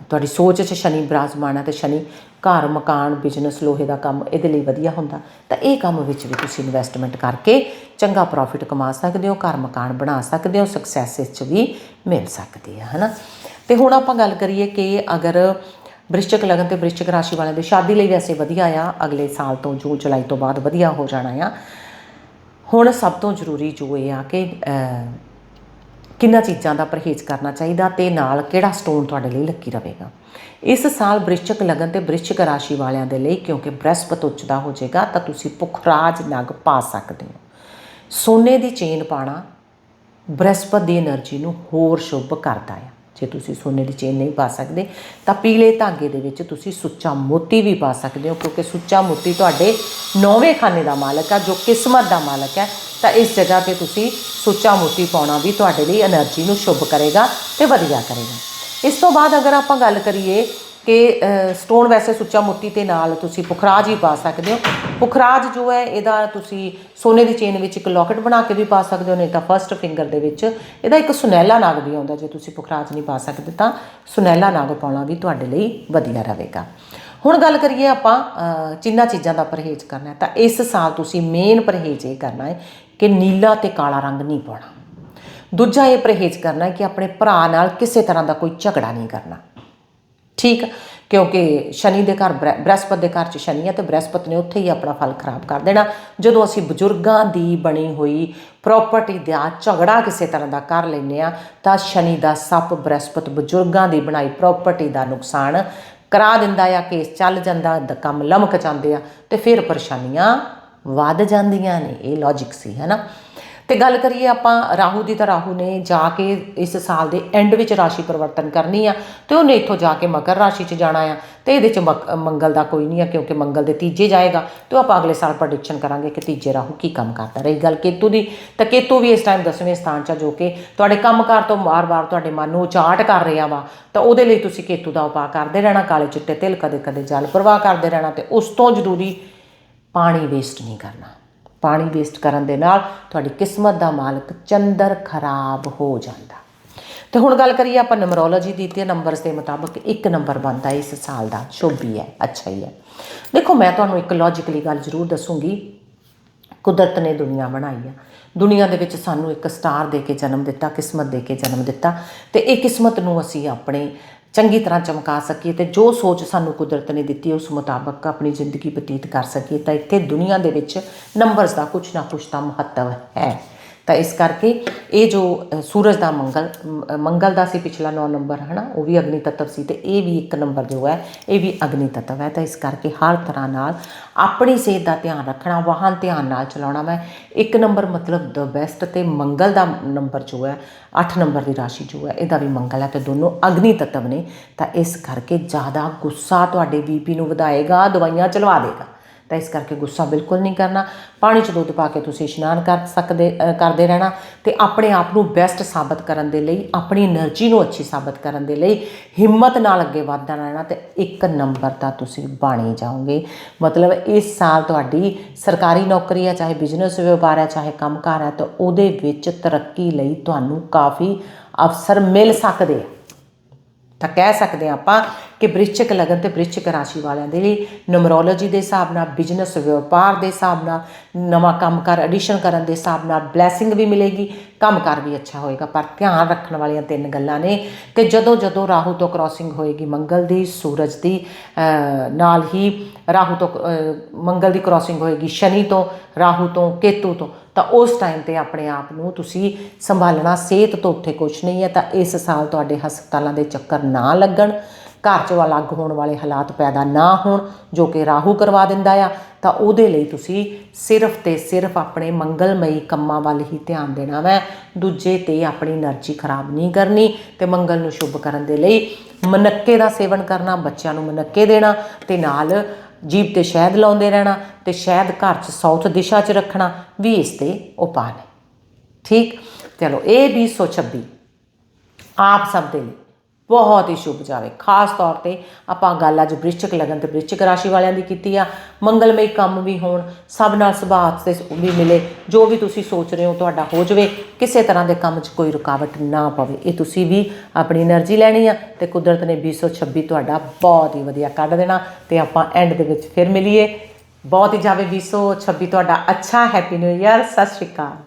ਤੁਹਾਡੀ ਸੋਚ 'ਚ ਸ਼ਨੀ ਬਿਰਾਜਮਾਨ ਆ ਤੇ ਸ਼ਨੀ ਘਰ, ਮਕਾਨ ਬਿਜ਼ਨਸ ਲੋਹੇ ਦਾ ਕੰਮ ਇਹਦੇ ਲਈ ਵਧੀਆ ਹੁੰਦਾ, ਤਾਂ ਇਹ ਕੰਮ ਵਿੱਚ ਵੀ ਤੁਸੀਂ ਇਨਵੈਸਟਮੈਂਟ ਕਰਕੇ ਚੰਗਾ ਪ੍ਰੋਫਿਟ ਕਮਾ ਸਕਦੇ ਹੋ, ਘਰ, ਮਕਾਨ ਬਣਾ ਸਕਦੇ ਹੋ ਸਕਸੈਸ ਇਸ 'ਚ ਵੀ ਮਿਲ ਸਕਦੀ ਹੈ ਹਨਾ? ਤੇ ਹੁਣ ਆਪਾਂ ਗੱਲ ਕਰੀਏ ਕਿ ਅਗਰ ਬ੍ਰਿਸ਼ਚਕ ਲਗਨ ਤੇ ਬ੍ਰਿਸ਼ਚਕ ਰਾਸ਼ੀ ਵਾਲਿਆਂ ਦੀ, ਸ਼ਾਦੀ ਲਈ ਵੈਸੇ ਵਧੀਆ ਆ, ਅਗਲੇ ਸਾਲ ਤੋਂ ਜੂਨ, ਜੁਲਾਈ ਤੋਂ ਬਾਅਦ ਵਧੀਆ ਹੋ ਜਾਣਾ ਆ। ਹੁਣ ਸਭ ਤੋਂ ਜ਼ਰੂਰੀ ਜੋ ਇਹ ਆ ਕਿ ਕਿੰਨਾ ਚੀਜ਼ਾਂ ਦਾ ਪਰਹੇਜ਼ ਕਰਨਾ ਚਾਹੀਦਾ ਤੇ ਨਾਲ ਕਿਹੜਾ ਸਟੋਨ ਤੁਹਾਡੇ ਲਈ ਲੱਕੀ ਰਹੇਗਾ। ਇਸ ਸਾਲ ਬ੍ਰਿਸ਼ਚਕ ਲਗਨ ਤੇ ਬ੍ਰਿਸ਼ਚਕ ਰਾਸ਼ੀ ਵਾਲਿਆਂ ਦੇ ਲਈ ਕਿਉਂਕਿ ਬ੍ਰਹਿਸਪਤ ਉੱਚਦਾ ਹੋ ਜਾਏਗਾ ਤਾਂ ਤੁਸੀਂ ਪੁਖਰਾਜ ਨਗ ਪਾ ਸਕਦੇ ਹੋ। ਸੋਨੇ ਦੀ ਚੇਨ ਪਾਣਾ ਬ੍ਰਹਿਸਪਤ ਦੀ એનર્ਜੀ ਨੂੰ ਹੋਰ ਸ਼ੁਭ ਕਰਦਾ ਹੈ ਜੇ ਤੁਸੀਂ ਸੋਨੇ ਦੀ ਚੇਨ ਨਹੀਂ ਪਾ ਸਕਦੇ, ਤਾਂ ਪੀਲੇ ਧਾਗੇ ਦੇ ਵਿੱਚ ਤੁਸੀਂ ਸੁੱਚਾ ਮੋਤੀ ਵੀ ਪਾ ਸਕਦੇ ਹੋ, ਕਿਉਂਕਿ ਸੁੱਚਾ ਮੋਤੀ ਤੁਹਾਡੇ ਨੌਵੇਂ ਖਾਨੇ ਦਾ ਮਾਲਕ ਹੈ ਜੋ ਕਿਸਮਤ ਦਾ ਮਾਲਕ ਹੈ। ਤਾਂ ਇਸ ਜਗ੍ਹਾ ਤੇ ਤੁਸੀਂ ਸੁੱਚਾ ਮੋਤੀ ਪਾਉਣਾ ਵੀ ਤੁਹਾਡੇ ਲਈ એનર્ਜੀ ਨੂੰ ਸ਼ੁਭ ਕਰੇਗਾ ਤੇ ਵਧੀਆ ਕਰੇਗਾ। ਇਸ ਤੋਂ ਬਾਅਦ ਅਗਰ ਆਪਾਂ ਗੱਲ ਕਰੀਏ ਕਿ ਸਟੋਨ ਵੈਸੇ ਸੁੱਚਾ ਮੋਤੀ ਤੇ ਨਾਲ ਤੁਸੀਂ ਪੁਖਰਾਜ ਹੀ ਪਾ ਸਕਦੇ ਹੋ। ਪੁਖਰਾਜ ਜੋ ਹੈ ਇਹਦਾ ਤੁਸੀਂ ਸੋਨੇ ਦੀ ਚੇਨ ਵਿੱਚ ਇੱਕ ਲੋਕਟ ਬਣਾ ਕੇ ਵੀ ਪਾ ਸਕਦੇ ਹੋ ਨਹੀਂ ਤਾਂ ਫਰਸਟ ਫਿੰਗਰ ਦੇ ਵਿੱਚ। ਇਹਦਾ ਇੱਕ ਸੁਨਹਿਲਾ ਨਾਗ ਵੀ ਆਉਂਦਾ ਜੇ ਤੁਸੀਂ ਪੁਖਰਾਜ ਨਹੀਂ ਪਾ ਸਕਦੇ ਤਾਂ ਸੁਨਹਿਲਾ ਨਾਗ ਪਾਉਣਾ ਵੀ ਤੁਹਾਡੇ ਲਈ ਵਧੀਆ ਰਹੇਗਾ। ਹੁਣ ਗੱਲ ਕਰੀਏ ਆਪਾਂ ਅਹ, ਜਿਨ੍ਹਾਂ ਚੀਜ਼ਾਂ ਦਾ ਪਰਹੇਜ਼ ਕਰਨਾ ਤਾਂ ਇਸ ਸਾਲ ਤੁਸੀਂ ਮੇਨ ਪਰਹੇਜ਼ ਇਹ ਕਰਨਾ ਹੈ ਕਿ ਨੀਲਾ ਤੇ ਕਾਲਾ ਰੰਗ ਨਹੀਂ ਪਾਉਣਾ। ਦੂਜਾ ਇਹ ਪਰਹੇਜ਼ ਕਰਨਾ ਹੈ ਕਿ ਆਪਣੇ ਭਰਾ ਨਾਲ ਕਿਸੇ ਤਰ੍ਹਾਂ ਦਾ ਕੋਈ ਝਗੜਾ ਨਹੀਂ ਕਰਨਾ। ਠੀਕ ਕਿਉਂਕਿ ਸ਼ਨੀ ਦੇ ਘਰ ਬ੍ਰਹ- ਬ੍ਰਹਸਪਤ ਦੇ ਘਰ ਚ ਸ਼ਨੀ ਹੈ ਤੇ ਬ੍ਰਹਸਪਤ ਨੇ ਉੱਥੇ ਹੀ ਆਪਣਾ ਫਲ ਖਰਾਬ ਕਰ ਦੇਣਾ। ਜਦੋਂ ਅਸੀਂ ਬਜ਼ੁਰਗਾਂ ਦੀ ਬਣੀ ਹੋਈ ਪ੍ਰਾਪਰਟੀ ਦਾ ਝਗੜਾ ਕਿਸੇ ਤਰ੍ਹਾਂ ਦਾ ਕਰ ਲੈਂਦੇ ਆ, ਤਾਂ ਸ਼ਨੀ ਦਾ ਸੱਪ ਬ੍ਰਹਿਸਪਤ ਬਜ਼ੁਰਗਾਂ ਦੀ ਬਣਾਈ ਪ੍ਰਾਪਰਟੀ ਦਾ ਨੁਕਸਾਨ ਕਰਾ ਦਿੰਦਾ ਆ, ਕੇਸ ਚੱਲ ਜਾਂਦਾ, ਦ- ਕੰਮ ਲਮਕ ਜਾਂਦੇ ਆ ਤੇ ਫਿਰ ਪਰੇਸ਼ਾਨੀਆਂ ਵੱਧ ਜਾਂਦੀਆਂ ਨੇ। ਇਹ ਲੌਜੀਕ ਸੀ, ਹੈ ਨਾ? ਤੇ ਗੱਲ ਕਰੀਏ ਆਪਾਂ ਰਾਹੂ ਦੀ ਤਾਂ ਰਾਹੂ ਨੇ ਜਾ ਕੇ ਇਸ ਸਾਲ ਦੇ ਐਂਡ ਵਿੱਚ ਰਾਸ਼ੀ ਪਰਿਵਰਤਨ ਕਰਨੀ ਆ ਤੇ ਉਹਨੇ ਇੱਥੋਂ ਜਾ ਕੇ ਮਕਰ ਰਾਸ਼ੀ 'ਚ ਜਾਣਾ ਆ ਤੇ ਇਹਦੇ 'ਚ ਮਕ- ਮੰਗਲ ਦਾ ਕੋਈ ਨਹੀਂ ਆ ਕਿਉਂਕਿ ਮੰਗਲ ਦੇ ਤੀਜੇ ਜਾਏਗਾ ਤੇ ਉਹ ਆਪਾਂ ਅਗਲੇ ਸਾਲ ਪ੍ਰੈਡਿਕਸ਼ਨ ਕਰਾਂਗੇ ਕਿ ਤੀਜੇ ਰਾਹੂ ਕੀ ਕੰਮ ਕਰਦਾ ਰਹੀ ਗੱਲ ਕੇਤੂ ਦੀ, ਤਾਂ ਕੇਤੂ ਵੀ ਇਸ ਟਾਈਮ 10ਵੇਂ ਸਥਾਨ 'ਚ ਆ ਜੋ ਕਿ ਤੁਹਾਡੇ ਕੰਮਕਾਰ ਤੋਂ ਵਾਰ-ਵਾਰ ਤੁਹਾਡੇ ਮਨ ਨੂੰ ਉਚਾਟ ਕਰ ਰਿਹਾ ਵਾ, ਤਾਂ ਉਹਦੇ ਲਈ ਤੁਸੀਂ ਕੇਤੂ ਦਾ ਉਪਾਅ ਕਰਦੇ ਰਹਿਣਾ, ਕਾਲੇ ਚਿੱਟੇ ਤਿਲ ਕਦੇ-ਕਦੇ ਜਲ ਪ੍ਰਵਾਹ ਕਰਦੇ ਰਹਿਣਾ ਤੇ ਉਸ ਤੋਂ ਜ਼ਰੂਰੀ ਪਾਣੀ ਵੇਸਟ ਨਹੀਂ ਕਰਨਾ। ਪਾਣੀ ਵੇਸਟ ਕਰਨ ਦੇ ਨਾਲ ਤੁਹਾਡੀ ਕਿਸਮਤ ਦਾ ਮਾਲਕ ਚੰਦਰ ਖਰਾਬ ਹੋ ਜਾਂਦਾ। ਤੇ ਹੁਣ ਗੱਲ ਕਰੀਏ ਆਪਾਂ ਨੰਬਰੋਲੋਜੀ ਦੀ ਤੇ ਨੰਬਰਸ ਦੇ ਮੁਤਾਬਕ ਇੱਕ ਨੰਬਰ ਬਣਦਾ ਇਸ ਸਾਲ ਦਾ ਸ਼ੋਭੀ ਹੈ, ਅੱਛਾ ਹੀ ਹੈ। ਦੇਖੋ, ਮੈਂ ਤੁਹਾਨੂੰ ਇੱਕ ਲੌਜੀਕਲੀ ਗੱਲ ਜ਼ਰੂਰ ਦੱਸੂਗੀ। ਕੁਦਰਤ ਨੇ ਦੁਨੀਆ ਬਣਾਈ ਆ। ਦੁਨੀਆ ਦੇ ਵਿੱਚ ਸਾਨੂੰ ਇੱਕ ਸਟਾਰ ਦੇ ਕੇ ਜਨਮ ਦਿੱਤਾ, ਕਿਸਮਤ ਦੇ ਕੇ ਜਨਮ ਦਿੱਤਾ ਤੇ ਇਹ ਕਿਸਮਤ ਨੂੰ ਅਸੀਂ ਆਪਣੇ ਚੰਗੀ ਤਰ੍ਹਾਂ ਚਮਕਾ ਸਕੀਏ ਤੇ ਜੋ ਸੋਚ ਸਾਨੂੰ ਕੁਦਰਤ ਨੇ ਦਿੱਤੀ ਉਸ ਮੁਤਾਬਕ ਆਪਣੀ ਜ਼ਿੰਦਗੀ ਬਤੀਤ ਕਰ ਸਕੀਏ, ਤਾਂ ਇੱਥੇ ਦੁਨੀਆ ਦੇ ਵਿੱਚ ਨੰਬਰਸ ਦਾ ਕੁਝ ਨਾ ਕੁਝ ਤਾਂ ਮਹੱਤਵ ਹੈ। ਤਾਂ ਇਸ ਕਰਕੇ ਇਹ ਜੋ ਸੂਰਜ ਦਾ ਮੰਗਲ ਮੰਗਲ ਦਾ ਸੀ ਪਿਛਲਾ 9 ਨੰਬਰ, ਹਨਾ, ਉਹ ਵੀ ਅਗਨੀ ਤੱਤਵ ਸੀ ਤੇ ਇਹ ਵੀ ਇੱਕ ਨੰਬਰ ਜੋ ਹੈ, ਇਹ ਵੀ ਅਗਨੀ ਤੱਤਵ ਹੈ। ਤਾਂ ਇਸ ਕਰਕੇ ਹਰ ਤਰ੍ਹਾਂ ਨਾਲ ਆਪਣੀ ਸਿਹਤ ਦਾ ਧਿਆਨ ਰੱਖਣਾ, ਵਾਹਨ ਧਿਆਨ ਨਾਲ ਚਲਾਉਣਾ, ਮੈਂ ਇੱਕ ਨੰਬਰ ਮਤਲਬ ਦ ਬੈਸਟ ਤੇ ਮੰਗਲ ਦਾ ਨੰਬਰ ਜੋ ਹੈ 8 ਨੰਬਰ ਦੀ ਰਾਸ਼ੀ ਜੋ ਹੈ, ਇਹਦਾ ਵੀ ਮੰਗਲ ਹੈ ਤੇ ਦੋਨੋਂ ਅਗਨੀ ਤੱਤਵ ਨੇ। ਤਾਂ ਇਸ ਕਰਕੇ ਜ਼ਿਆਦਾ ਗੁੱਸਾ ਤੁਹਾਡੇ ਬੀਪੀ ਨੂੰ ਵਧਾਏਗਾ, ਦਵਾਈਆਂ ਚਲਵਾ ਦੇਗਾ। ਤਾਂ ਇਸ ਕਰਕੇ ਗੁੱਸਾ ਬਿਲਕੁਲ ਨਹੀਂ ਕਰਨਾ। ਪਾਣੀ 'ਚ ਦੁੱਧ ਪਾ ਕੇ ਤੁਸੀਂ ਇਸ਼ਨਾਨ ਕਰ ਸਕਦੇ ਕਰਦੇ ਰਹਿਣਾ ਤੇ ਆਪਣੇ ਆਪ ਨੂੰ ਬੈਸਟ ਸਾਬਤ ਕਰਨ ਦੇ ਲਈ, ਆਪਣੀ એનર્ਜੀ ਨੂੰ ਅੱਛੀ ਸਾਬਤ ਕਰਨ ਦੇ ਲਈ ਹਿੰਮਤ ਨਾਲ ਅੱਗੇ ਵਧਦਾ ਰਹਿਣਾ ਤੇ ਇੱਕ ਨੰਬਰ ਦਾ ਤੁਸੀਂ ਬਾਣੀ ਜਾਓਗੇ। ਮਤਲਬ ਇਸ ਸਾਲ ਤੁਹਾਡੀ ਸਰਕਾਰੀ ਨੌਕਰੀ ਹੈ ਚਾਹੇ ਬਿਜ਼ਨਸ ਵਿਵਹਾਰ ਹੈ ਚਾਹੇ ਕੰਮਕਾਰ ਹੈ ਤਾਂ ਉਹਦੇ ਵਿੱਚ ਤਰੱਕੀ ਲਈ ਤੁਹਾਨੂੰ ਕਾਫੀ ਅਵਸਰ ਮਿਲ ਸਕਦੇ ਆ। ਤਾਂ ਕਹਿ ਸਕਦੇ ਹਾਂ ਆਪਾਂ ਕਿ ਬ੍ਰਿਸ਼ਚਿਕ ਲਗਨ ਤੇ ਬ੍ਰਿਸ਼ਚਿਕ ਰਾਸ਼ੀ ਵਾਲਿਆਂ ਦੇ ਲਈ ਨਮਰੋਲੋਜੀ ਦੇ ਹਿਸਾਬ ਨਾਲ, ਬਿਜ਼ਨਸ ਵਪਾਰ ਦੇ ਹਿਸਾਬ ਨਾਲ, ਨਵਾਂ ਕੰਮਕਾਰ ਐਡੀਸ਼ਨ ਕਰਨ ਦੇ ਹਿਸਾਬ ਨਾਲ ਬਲੇਸਿੰਗ ਵੀ ਮਿਲੇਗੀ, ਕੰਮਕਾਰ ਵੀ ਅੱਛਾ ਹੋਏਗਾ। ਪਰ ਧਿਆਨ ਰੱਖਣ ਵਾਲੀਆਂ ਤਿੰਨ ਗੱਲਾਂ ਨੇ ਕਿ ਜਦੋਂ ਜਦੋਂ ਰਾਹੂ ਤੋਂ ਕ੍ਰਾਸਿੰਗ ਹੋਏਗੀ, ਮੰਗਲ ਦੀ, ਸੂਰਜ ਦੀ ਨਾਲ ਹੀ ਰਾਹੂ ਤੋਂ ਮੰਗਲ ਦੀ ਕ੍ਰਾਸਿੰਗ ਹੋਏਗੀ, ਸ਼ਨੀ ਤੋਂ, ਰਾਹੂ ਤੋਂ, ਕੇਤੂ ਤੋਂ ਤਾਂ ਉਸ ਟਾਈਮ ਤੇ ਆਪਣੇ ਆਪ ਨੂੰ ਤੁਸੀਂ ਸੰਭਾਲਣਾ ਸਿਹਤ ਤੋਂ ਉੱਥੇ ਕੁਝ ਨਹੀਂ ਹੈ, ਤਾਂ ਇਸ ਸਾਲ ਤੁਹਾਡੇ ਹਸਪਤਾਲਾਂ ਦੇ ਚੱਕਰ ਨਾ ਲੱਗਣ, ਘਰ 'ਚੋਂ ਅਲੱਗ ਹੋਣ ਵਾਲੇ ਹਾਲਾਤ ਪੈਦਾ ਨਾ ਹੋਣ, ਜੋ ਕਿ ਰਾਹੂ ਕਰਵਾ ਦਿੰਦਾ ਆ। ਤਾਂ ਉਹਦੇ ਲਈ ਤੁਸੀਂ ਸਿਰਫ ਤੇ ਸਿਰਫ ਆਪਣੇ ਮੰਗਲਮਈ ਕੰਮਾਂ ਵੱਲ ਹੀ ਧਿਆਨ ਦੇਣਾ ਵੈ। ਦੂਜੇ ਤੇ ਆਪਣੀ એનર્ਜੀ ਖਰਾਬ ਨਹੀਂ ਕਰਨੀ ਤੇ ਮੰਗਲ ਨੂੰ ਸ਼ੁਭ ਕਰਨ ਦੇ ਲਈ ਮਨੱਕੇ ਦਾ ਸੇਵਨ ਕਰਨਾ, ਬੱਚਿਆਂ ਨੂੰ ਮਨੱਕੇ ਦੇਣਾ ਤੇ ਨਾਲ ਜੀਭ ਤੇ ਸ਼ਹਿਦ ਲਾਉਂਦੇ ਰਹਿਣਾ ਤੇ ਸ਼ਹਿਦ ਘਰ 'ਚ ਸਾਊਥ ਦਿਸ਼ਾ 'ਚ ਰੱਖਣਾ ਵੀ ਇਸ ਦੇ ਉਪਾਅ ਨੇ ਠੀਕ? ਚਲੋ ਇਹ 226 ਆਪ ਸਭ ਦੇ ਲਈ। ਬਹੁਤ ਹੀ ਸ਼ੁਭ ਜਾਵੇ ਖਾਸ ਤੌਰ ਤੇ ਆਪਾਂ ਗੱਲ ਅੱਜ ਬ੍ਰਿਸ਼ਚਕ ਲਗਨ ਤੇ ਬ੍ਰਿਸ਼ਚਕ ਰਾਸ਼ੀ ਵਾਲਿਆਂ ਦੀ ਕੀਤੀ ਆ। ਮੰਗਲਮਈ ਕੰਮ ਵੀ ਹੋਣ, ਸਭ ਨਾਲ ਸੁਭਾਅ ਤੇ ਵੀ ਮਿਲੇ। ਜੋ ਵੀ ਤੁਸੀਂ ਸੋਚ ਰਹੇ ਹੋ ਤੁਹਾਡਾ ਹੋ ਜਾਵੇ, ਕਿਸੇ ਤਰ੍ਹਾਂ ਦੇ ਕੰਮ 'ਚ ਕੋਈ ਰੁਕਾਵਟ ਨਾ ਪਵੇ। ਇਹ ਤੁਸੀਂ ਵੀ ਆਪਣੀ એનર્ਜੀ ਲੈਣੀ ਆ ਤੇ ਕੁਦਰਤ ਨੇ 226 ਤੁਹਾਡਾ ਬਹੁਤ ਹੀ ਵਧੀਆ ਕੱਢ ਦੇਣਾ ਤੇ ਆਪਾਂ ਐਂਡ ਦੇ ਵਿੱਚ ਫਿਰ ਮਿਲੀਏ। ਬਹੁਤ ਹੀ ਜਾਵੇ 226 ਤੁਹਾਡਾ ਅੱਛਾ ਹੈਪੀ ਨਿਊ ਈਅਰ ਸਤਿ ਸ਼੍ਰੀ ਅਕਾਲ।